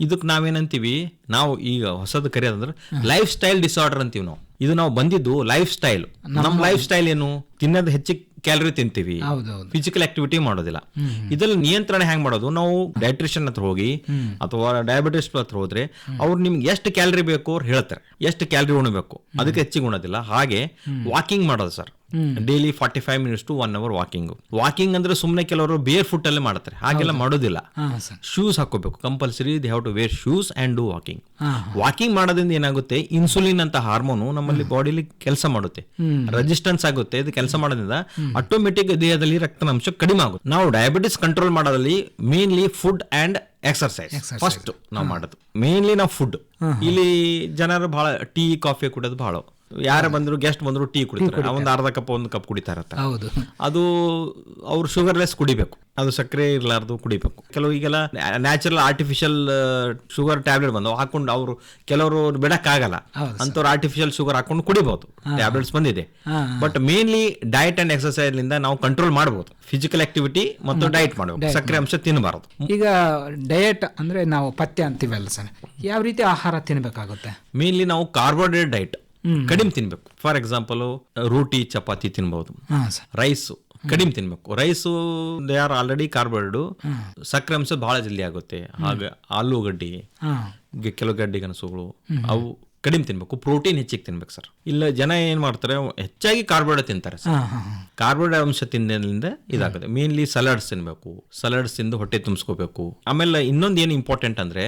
ಇದಕ್ಕೆ ನಾವೇನಂತೀವಿ? ನಾವು ಈಗ ಹೊಸದು ಕರೆಯೋದಂದ್ರೆ ಲೈಫ್ ಸ್ಟೈಲ್ ಡಿಸಾರ್ಡರ್ ಅಂತೀವಿ ನಾವು. ಇದು ನಾವು ಬಂದಿದ್ದು ಲೈಫ್ ಸ್ಟೈಲ್ ನಮ್ಮ ಲೈಫ್ ಸ್ಟೈಲ್ ಏನು? ತಿನ್ನೋದು ಹೆಚ್ಚಿಗೆ ಕ್ಯಾಲರಿ ತಿಂತೀವಿ. ಫಿಸಿಕಲ್ ಆಕ್ಟಿವಿಟಿ ಮಾಡೋದಿಲ್ಲ. ಇದ್ರಲ್ಲಿ ನಿಯಂತ್ರಣ ಹೆಂಗ್ ಮಾಡೋದು? ನಾವು ಡೈಟ್ರಿಷನ್ ಹತ್ರ ಹೋಗಿ ಅಥವಾ ಡಯಾಬಿಟಿಸ್ ಹತ್ರ ಹೋದ್ರೆ ಅವ್ರು ನಿಮ್ಗೆ ಎಷ್ಟು ಕ್ಯಾಲರಿ ಬೇಕು ಅವ್ರು ಹೇಳ್ತಾರೆ. ಎಷ್ಟು ಕ್ಯಾಲರಿ ಉಣಬೇಕು. ಅದಕ್ಕೆ ಹೆಚ್ಚಿಗೆ ಉಣೋದಿಲ್ಲ. ಹಾಗೆ ವಾಕಿಂಗ್ ಮಾಡೋದು sir. Daily forty five minutes to one hour walking walking ಅಂದ್ರೆ ಸುಮ್ಮನೆ ಕೆಲವರು ಬೇರ್ ಫುಟ್ ಅಲ್ಲೇ ಮಾಡ್ತಾರೆ. ಹಾಗೆಲ್ಲ ಮಾಡೋದಿಲ್ಲ. ಶೂಸ್ ಹಾಕೋಬೇಕು compulsory they have to wear shoes and do walking walking ಮಾಡೋದ್ರಿಂದ ಏನಾಗುತ್ತೆ? ಇನ್ಸುಲಿನ್ ಅಂತ ಹಾರ್ಮೋನು ನಮ್ಮಲ್ಲಿ ಬಾಡಿಲಿ ಕೆಲಸ ಮಾಡುತ್ತೆ. ರೆಸಿಸ್ಟೆನ್ಸ್ ಆಗುತ್ತೆ ಇದು ಕೆಲಸ ಮಾಡೋದ್ರಿಂದ ಆಟೋಮೆಟಿಕ್ ದೇಹದಲ್ಲಿ ರಕ್ತನಾಂಶ ಕಡಿಮೆ ಆಗುತ್ತೆ. ನಾವು ಡಯಾಬಿಟಿಸ್ ಕಂಟ್ರೋಲ್ ಮಾಡೋದ್ರಲ್ಲಿ mainly food and exercise first ನಾವು ಮಾಡೋದು. ಮೇನ್ಲಿ ನಾವು ಫುಡ್ ಇಲ್ಲಿ ಜನರು ಬಹಳ ಟೀ ಕಾಫಿ ಕುಡಿಯೋದು ಬಹಳ. ಯಾರು ಬಂದ್ರು ಗೆಸ್ಟ್ ಬಂದ್ರು ಟೀ ಕುಡಿತಾರೆ. ಒಂದು ಅರ್ಧ ಕಪ್ ಒಂದು ಕಪ್ ಕುಡಿತಾರತ್ತ ಹೌದು. ಅದು ಅವ್ರು ಶುಗರ್ಲೆಸ್ ಕುಡಿಬೇಕು. ಅದು ಸಕ್ಕರೆ ಇರಲಾರ್ದು ಕುಡಿಬೇಕು. ಕೆಲವು ಈಗೆಲ್ಲ ನ್ಯಾಚುರಲ್ ಆರ್ಟಿಫಿಷಿಯಲ್ ಶುಗರ್ ಟ್ಯಾಬ್ಲೆಟ್ ಬಂದು ಹಾಕೊಂಡು ಅವರು ಕೆಲವರು ಬಿಡಕ್ಕಾಗಲ್ಲ. ಅಂತವ್ರು ಆರ್ಟಿಫಿಷಿಯಲ್ ಶುಗರ್ ಹಾಕೊಂಡು ಕುಡಿಬಹುದು ಟ್ಯಾಬ್ಲೆಟ್ಸ್ ಬಂದಿದೆ. But mainly diet and exercise ಲಿಂದ ನಾವು ಕಂಟ್ರೋಲ್ ಮಾಡಬಹುದು ಫಿಸಿಕಲ್ ಆಕ್ಟಿವಿಟಿ ಮತ್ತು ಡಯಟ್ ಮಾಡಬೇಕು. ಸಕ್ಕರೆ ಅಂಶ ತಿನ್ನಬಾರದು ಈಗ ಡಯಟ್ ಅಂದ್ರೆ ನಾವು ಪಥ್ಯ ಅಂತೀವಲ್ಲ ಸರ್. ಯಾವ ರೀತಿ ಆಹಾರ ತಿನ್ಬೇಕಾಗುತ್ತೆ? ಮೇನ್ಲಿ ನಾವು ಕಾರ್ಬೋಹೈಡ್ರೇಟ್ ಡಯಟ್ ಕಡಿಮೆ ತಿನ್ಬೇಕು. ಫಾರ್ ಎಕ್ಸಾಂಪಲ್ ರೋಟಿ ಚಪಾತಿ ತಿನ್ಬಹುದು ರೈಸ್ ಕಡಿಮೆ ತಿನ್ಬೇಕು. Rice they are already carbohydrate ಸಕ್ಕರೆ ಅಂಶ ಬಹಳ ಜಲ್ದಿ ಆಗುತ್ತೆ. ಹಾಗೆ ಆಲೂಗಡ್ಡಿ ಕೆಲವು ಗಡ್ಡಿ ಕನಸುಗಳು ಅವು ಕಡಿಮೆ ತಿನ್ಬೇಕು. ಪ್ರೋಟೀನ್ ಹೆಚ್ಚಿಗೆ ತಿನ್ಬೇಕು ಸರ್. ಇಲ್ಲ ಜನ ಏನ್ ಮಾಡ್ತಾರೆ ಹೆಚ್ಚಾಗಿ ಕಾರ್ಬೋಹೈಡ್ರೇಟ್ ತಿಂತಾರೆ ಕಾರ್ಬೋಹೈಡ್ರೇಟ್ ಅಂಶ ತಿಂದಿನಿಂದ ಇದಾಗುತ್ತೆ. ಮೇನ್ಲಿ ಸಲಾಡ್ಸ್ ತಿನ್ಬೇಕು. ಸಲಾಡ್ಸ್ ತಿಂದು ಹೊಟ್ಟೆ ತುಂಬಿಸ್ಕೋಬೇಕು. ಆಮೇಲೆ ಇನ್ನೊಂದು ಏನು ಇಂಪಾರ್ಟೆಂಟ್ ಅಂದ್ರೆ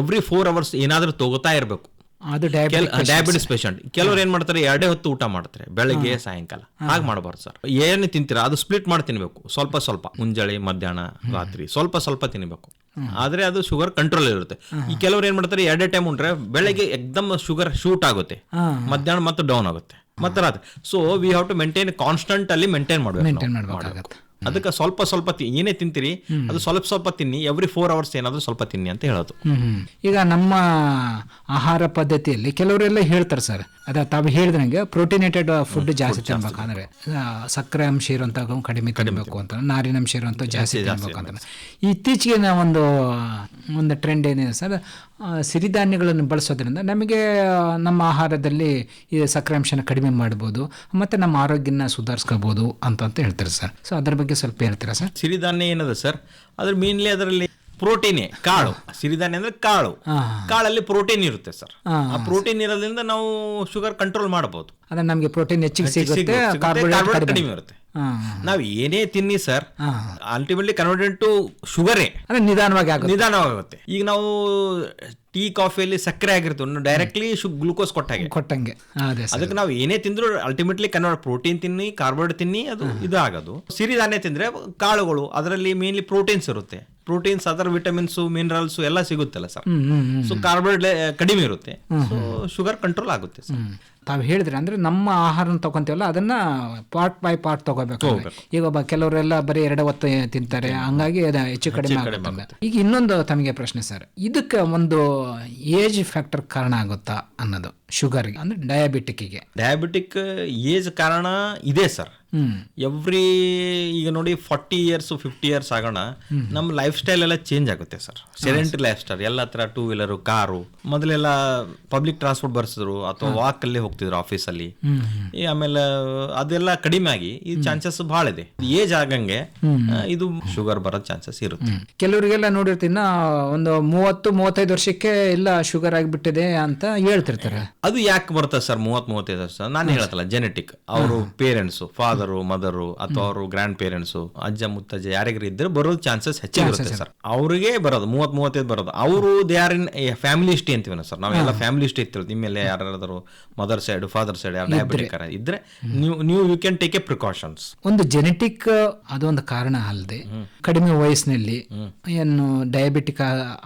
ಎವ್ರಿ ಫೋರ್ ಅವರ್ಸ್ ಏನಾದ್ರೂ ತಗೋತಾ ಇರಬೇಕು. ಅದು ಡಯಾಬಿಟಿಸ್ ಪೇಷಂಟ್ ಕೆಲವರು ಏನ್ ಮಾಡ್ತಾರೆ ಎರಡೇ ಹೊತ್ತು ಊಟ ಮಾಡ್ತಾರೆ ಬೆಳಗ್ಗೆ ಸಾಯಂಕಾಲ. ಹಾಗೆ ಮಾಡಬಾರ್ದು ಸರ್. ಏನು ತಿಂತೀರಾ ಅದು ಸ್ಪ್ಲಿಟ್ ಮಾಡಿ ತಿನ್ಬೇಕು. ಸ್ವಲ್ಪ ಸ್ವಲ್ಪ ಮುಂಜಾನೆ ಮಧ್ಯಾಹ್ನ ರಾತ್ರಿ ಸ್ವಲ್ಪ ಸ್ವಲ್ಪ ತಿನ್ಬೇಕು. ಆದ್ರೆ ಅದು ಶುಗರ್ ಕಂಟ್ರೋಲ್ ಇರುತ್ತೆ. ಈ ಕೆಲವರು ಏನ್ ಮಾಡ್ತಾರೆ ಎರಡೇ ಟೈಮ್ ಉಂಟ್ರೆ ಬೆಳಗ್ಗೆ ಎಕ್ದಮ್ ಶುಗರ್ ಶೂಟ್ ಆಗುತ್ತೆ. ಮಧ್ಯಾಹ್ನ ಮತ್ತೆ ಡೌನ್ ಆಗುತ್ತೆ. ಮತ್ತೆ ರಾತ್ರಿ. So we have to maintain constant ಅಲ್ಲಿ ಮೇಂಟೈನ್ ಮಾಡಬೇಕು. ಅದಕ್ಕೆ ಸ್ವಲ್ಪ ಸ್ವಲ್ಪ ಏನೇ ತಿಂತೀರಿ ಅದು ಸ್ವಲ್ಪ ಸ್ವಲ್ಪ ತಿನ್ನಿ ಎವ್ರಿ ಫೋರ್ ಅವರ್ಸ್ ಏನಾದರೂ ಸ್ವಲ್ಪ ತಿನ್ನಿ ಅಂತ ಹೇಳೋದು. ಈಗ ನಮ್ಮ ಆಹಾರ ಪದ್ಧತಿಯಲ್ಲಿ ಕೆಲವರೆಲ್ಲ ಹೇಳ್ತಾರೆ ಸರ್ ಅದ ತಾವು ಹೇಳಿದಂಗೆ ಪ್ರೋಟೀನೇಟೆಡ್ ಫುಡ್ ಜಾಸ್ತಿ ತಿನ್ಬೇಕಂದ್ರೆ ಅಂದ್ರೆ ಸಕ್ಕರೆ ಅಂಶ ಇರುವಂತ ಕಡಿಮೆ ತಿನ್ನಬೇಕು ಅಂತ ನಾರಿನಂಶ ಇರುವಂತ ಜಾಸ್ತಿ ತಿನ್ಬೇಕು ಅಂತ. ಇತ್ತೀಚೆಗೆ ಒಂದು ಒಂದು ಟ್ರೆಂಡ್ ಏನಿದೆ ಸರ್ ಸಿರಿಧಾನ್ಯಗಳನ್ನು ಬಳಸೋದ್ರಿಂದ ನಮಗೆ ನಮ್ಮ ಆಹಾರದಲ್ಲಿ ಈ ಸಕ್ಕರೆ ಅಂಶನ ಕಡಿಮೆ ಮಾಡ್ಬೋದು ಮತ್ತೆ ನಮ್ಮ ಆರೋಗ್ಯನ ಸುಧಾರಿಸ್ಕೋಬಹುದು ಅಂತ ಅಂತ ಹೇಳ್ತಾರೆ ಸರ್. ಸೊ ಅದ್ರ ಬಗ್ಗೆ ಸ್ವಲ್ಪ ಹೇಳ್ತೀರಾ ಸರ್? ಸಿರಿಧಾನ್ಯ ಏನದ ಸರ್? ಅದ್ರ ಮೇನ್ಲಿ ಅದರಲ್ಲಿ ಪ್ರೋಟೀನೇ ಕಾಳು. ಸಿರಿಧಾನ್ಯ ಅಂದ್ರೆ ಕಾಳು. ಕಾಳಲ್ಲಿ ಪ್ರೋಟೀನ್ ಇರುತ್ತೆ ಸರ್. ಆ ಪ್ರೋಟೀನ್ ಇರೋದ್ರಿಂದ ನಾವು ಶುಗರ್ ಕಂಟ್ರೋಲ್ ಮಾಡಬಹುದು ಅಂದ್ರೆ ನಮಗೆ ಪ್ರೋಟೀನ್ ಹೆಚ್ಚಿಗೆ ಸಿಗುತ್ತೆ ಕಾರ್ಬೋಹೈಡ್ರೇಟ್ ಕಡಿಮೆ ಇರುತ್ತೆ. ನಾವು ಏನೇ ತಿನ್ನಿ ಸರ್ ಅಲ್ಟಿಮೇಟ್ಲಿ ಕನ್ವರ್ಟೆಡ್ ಟು ಶುಗರೇ. ಅಂದ್ರೆ ನಿಧಾನವಾಗಿ ನಿಧಾನವಾಗುತ್ತೆ. ಈಗ ನಾವು ಟೀ ಕಾಫಿಯಲ್ಲಿ ಸಕ್ಕರೆ ಆಗಿರ್ತೀವಿ ಡೈರೆಕ್ಟ್ಲಿ ಗ್ಲೂಕೋಸ್ ಕೊಟ್ಟಾಗೆ. ಕೊಟ್ಟಂಗೆ. ಅದಕ್ಕೆ ನಾವು ಏನೇ ತಿಂದ್ರು ಅಲ್ಟಿಮೇಟ್ಲಿ ಕನ್ವರ್ಟ್ ಪ್ರೋಟೀನ್ ತಿನ್ನಿ ಕಾರ್ಬೋಹೈಡ್ರೇಟ್ ತಿನ್ನಿ ಅದು ಇದಾಗೋದು. ಸಿರಿಧಾನ್ಯ ತಿಂದ್ರೆ ಕಾಳುಗಳು ಅದರಲ್ಲಿ ಮೇನ್ಲಿ ಪ್ರೋಟೀನ್ಸ್ ಇರುತ್ತೆ. ಪ್ರೋಟೀನ್ಸ್ ಅದರ ವಿಟಮಿನ್ಸ್ ಮಿನರಲ್ಸ್ ಎಲ್ಲ ಸಿಗುತ್ತಲ್ಲ ಸರ್? ಸೊ ಕಾರ್ಬೋಹೈಡ್ರೇಟ್ ಕಡಿಮೆ ಇರುತ್ತೆ. ಸೊ ಶುಗರ್ ಕಂಟ್ರೋಲ್ ಆಗುತ್ತೆ ಸರ್. ತಾವು ಹೇಳಿದ್ರೆ ಅಂದ್ರೆ ನಮ್ಮ ಆಹಾರನ ತಗೊಂತೀವಲ್ಲ ಅದನ್ನ ಪಾರ್ಟ್ ಬೈ ಪಾರ್ಟ್ ತಗೋಬೇಕು ಈಗ ಒಬ್ಬ ಕೆಲವರೆಲ್ಲ ಬರೀ ಎರಡು ಹೊತ್ತು ತಿಂತಾರೆ ಹಂಗಾಗಿ ಅದು ಹೆಚ್ಚು ಕಡಿಮೆ ಆಗುತ್ತೆ. ಈಗ ಇನ್ನೊಂದು ತಮಗೆ ಪ್ರಶ್ನೆ ಸರ್ ಇದಕ್ಕೆ ಒಂದು ಏಜ್ ಫ್ಯಾಕ್ಟರ್ ಕಾರಣ ಆಗುತ್ತಾ ಅನ್ನೋದು ಶುಗರ್ಗೆ ಅಂದ್ರೆ ಡಯಾಬಿಟಿಕ್ಗೆ ಡಯಾಬಿಟಿಕ್ ಏಜ್ ಕಾರಣ ಇದೆ ಸರ್. ಹ್ಮ್. ಎವ್ರಿ ಈಗ ನೋಡಿ ಫಾರ್ಟಿ ಇಯರ್ಸ್ ಫಿಫ್ಟಿ ಇಯರ್ಸ್ ಆಗೋಣ ನಮ್ಮ ಲೈಫ್ ಸ್ಟೈಲ್ ಎಲ್ಲ ಚೇಂಜ್ ಆಗುತ್ತೆ ಸರ್. ಸೆಡೆಂಟ್ರಿ ಲೈಫ್ ಸ್ಟೈಲ್ ಎಲ್ಲ ಹತ್ರ ಟೂ ವೀಲರ್ ಕಾರು ಮೊದಲೆಲ್ಲ ಪಬ್ಲಿಕ್ ಟ್ರಾನ್ಸ್ಪೋರ್ಟ್ ಬರ್ಸಿದ್ರು ಅಥವಾ ವಾಕ್ ಅಲ್ಲಿ ಹೋಗ್ತಿದ್ರು ಆಫೀಸಲ್ಲಿ ಈ ಆಮೇಲೆ ಅದೆಲ್ಲ ಕಡಿಮೆ ಆಗಿ ಈ ಚಾನ್ಸಸ್ ಬಹಳ ಇದೆ. ಏಜ್ ಆಗಂಗೆ ಇದು ಶುಗರ್ ಬರೋ ಚಾನ್ಸಸ್ ಇರುತ್ತೆ. ಕೆಲವರಿಗೆಲ್ಲ ನೋಡಿರ್ತೀನಿ ಒಂದು ಮೂವತ್ತು ಮೂವತ್ತೈದು ವರ್ಷಕ್ಕೆ ಎಲ್ಲ ಶುಗರ್ ಆಗಿಬಿಟ್ಟಿದೆ ಅಂತ ಹೇಳ್ತಿರ್ತಾರೆ. ಅದು ಯಾಕೆ ಬರ್ತದೆ ಸರ್ ಮೂವತ್ ಮೂವತ್ತೈದು ವರ್ಷ? ನಾನು ಹೇಳತ್ತಲ್ಲ ಜೆನೆಟಿಕ್ ಅವರು ಪೇರೆಂಟ್ಸ್ ಫಾದರು ಮದರು ಅಥವಾ ಅವರು ಗ್ರ್ಯಾಂಡ್ ಪೇರೆಂಟ್ಸ್ ಅಜ್ಜ ಮುತ್ತಜ್ಜ ಯಾರಿಗ್ರಿ ಇದ್ರೆ ಬರೋದು ಚಾನ್ಸಸ್ ಹೆಚ್ಚಾಗಿರುತ್ತೆ ಸರ್. ಅವರಿಗೆ ಬರೋದು ಮೂವತ್ ಮೂವತ್ತೈದು ಬರೋದು. ಅವರು they are in family history ಅಂತೀವಿ ಸರ್. ನಾವೆಲ್ಲ ಫ್ಯಾಮಿಲಿ ಹಿಸ್ಟ್ರಿ ಇರ್ತೀವಿ ನಿಮ್ಮೆಲ್ಲ ಯಾರಾದರೂ mother side father side diabetic ಇದ್ರೆ. ನೀವು ನೀವು you can take a precautions ಒಂದು ಜೆನೆಟಿಕ್ ಅದೊಂದು ಕಾರಣ ಅಲ್ಲದೆ ಕಡಿಮೆ ವಯಸ್ಸಿನಲ್ಲಿ ಏನು ಡಯಾಬಿಟಿಕ್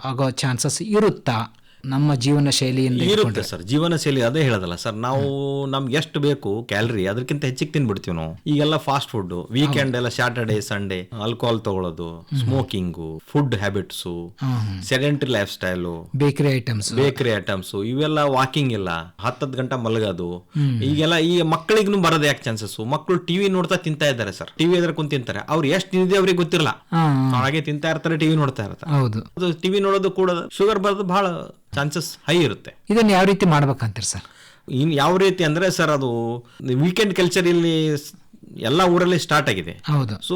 ಆಗೋ ಚಾನ್ಸಸ್ ಇರುತ್ತಾ? ನಮ್ಮ ಜೀವನ ಶೈಲಿಯಿಂದ ಇರುತ್ತೆ ಸರ್ ಜೀವನ ಶೈಲಿ ಅದೇ ಹೇಳೋದಲ್ಲ ಸರ್ ನಾವು ನಮ್ಗೆ ಎಷ್ಟು ಬೇಕು ಕ್ಯಾಲರಿ ಅದಕ್ಕಿಂತ ಹೆಚ್ಚಿಗೆ ತಿನ್ಬಿಡ್ತೀವಿ ನಾವು. ಈಗೆಲ್ಲ ಫಾಸ್ಟ್ ಫುಡ್ ವೀಕೆಂಡ್ ಎಲ್ಲ ಸ್ಯಾಟರ್ಡೆ ಸಂಡೇ ಆಲ್ಕೋಹಾಲ್ ತಗೊಳ್ಳೋದು smoking food habits sedentary lifestyle bakery items bakery items ಇವೆಲ್ಲ ವಾಕಿಂಗ್ ಇಲ್ಲ ಹತ್ತತ್ತು ಗಂಟೆ ಮಲಗೋದು. ಈಗೆಲ್ಲ ಈ ಮಕ್ಕಳಿಗೂ ಬರೋದು ಯಾಕೆ ಚಾನ್ಸಸ್ ಮಕ್ಕಳು ಟಿವಿ ನೋಡ್ತಾ ತಿಂತಾ ಇದ್ದಾರೆ ಸರ್. ಟಿವಿ ಎದ್ರ ಕುಂತ ತಿಂತಾರೆ. ಅವ್ರು ಎಷ್ಟು ತಿಂದಿದೆ ಅವ್ರಿಗೆ ಗೊತ್ತಿರಲ್ಲ ಹಾಗೆ ತಿಂತಾ ಇರ್ತಾರೆ ಟಿವಿ ನೋಡ್ತಾ ಇರ್ತಾರೆ. ಹೌದು. ಟಿವಿ ನೋಡೋದು ಕೂಡ ಶುಗರ್ ಬರೋದು ಬಹಳ ಚಾನ್ಸಸ್ ಹೈ ಇರುತ್ತೆ. ಇದನ್ನು ಯಾವ ರೀತಿ ಮಾಡ್ಬೇಕಂತೀರಿ ಸರ್? ಇನ್ ಯಾವ ರೀತಿ ಅಂದರೆ ಸರ್ ಅದು ವೀಕೆಂಡ್ ಕಲ್ಚರ್ ಇಲ್ಲಿ ಎಲ್ಲ ಊರಲ್ಲಿ ಸ್ಟಾರ್ಟ್ ಆಗಿದೆ. ಹೌದು. ಸೊ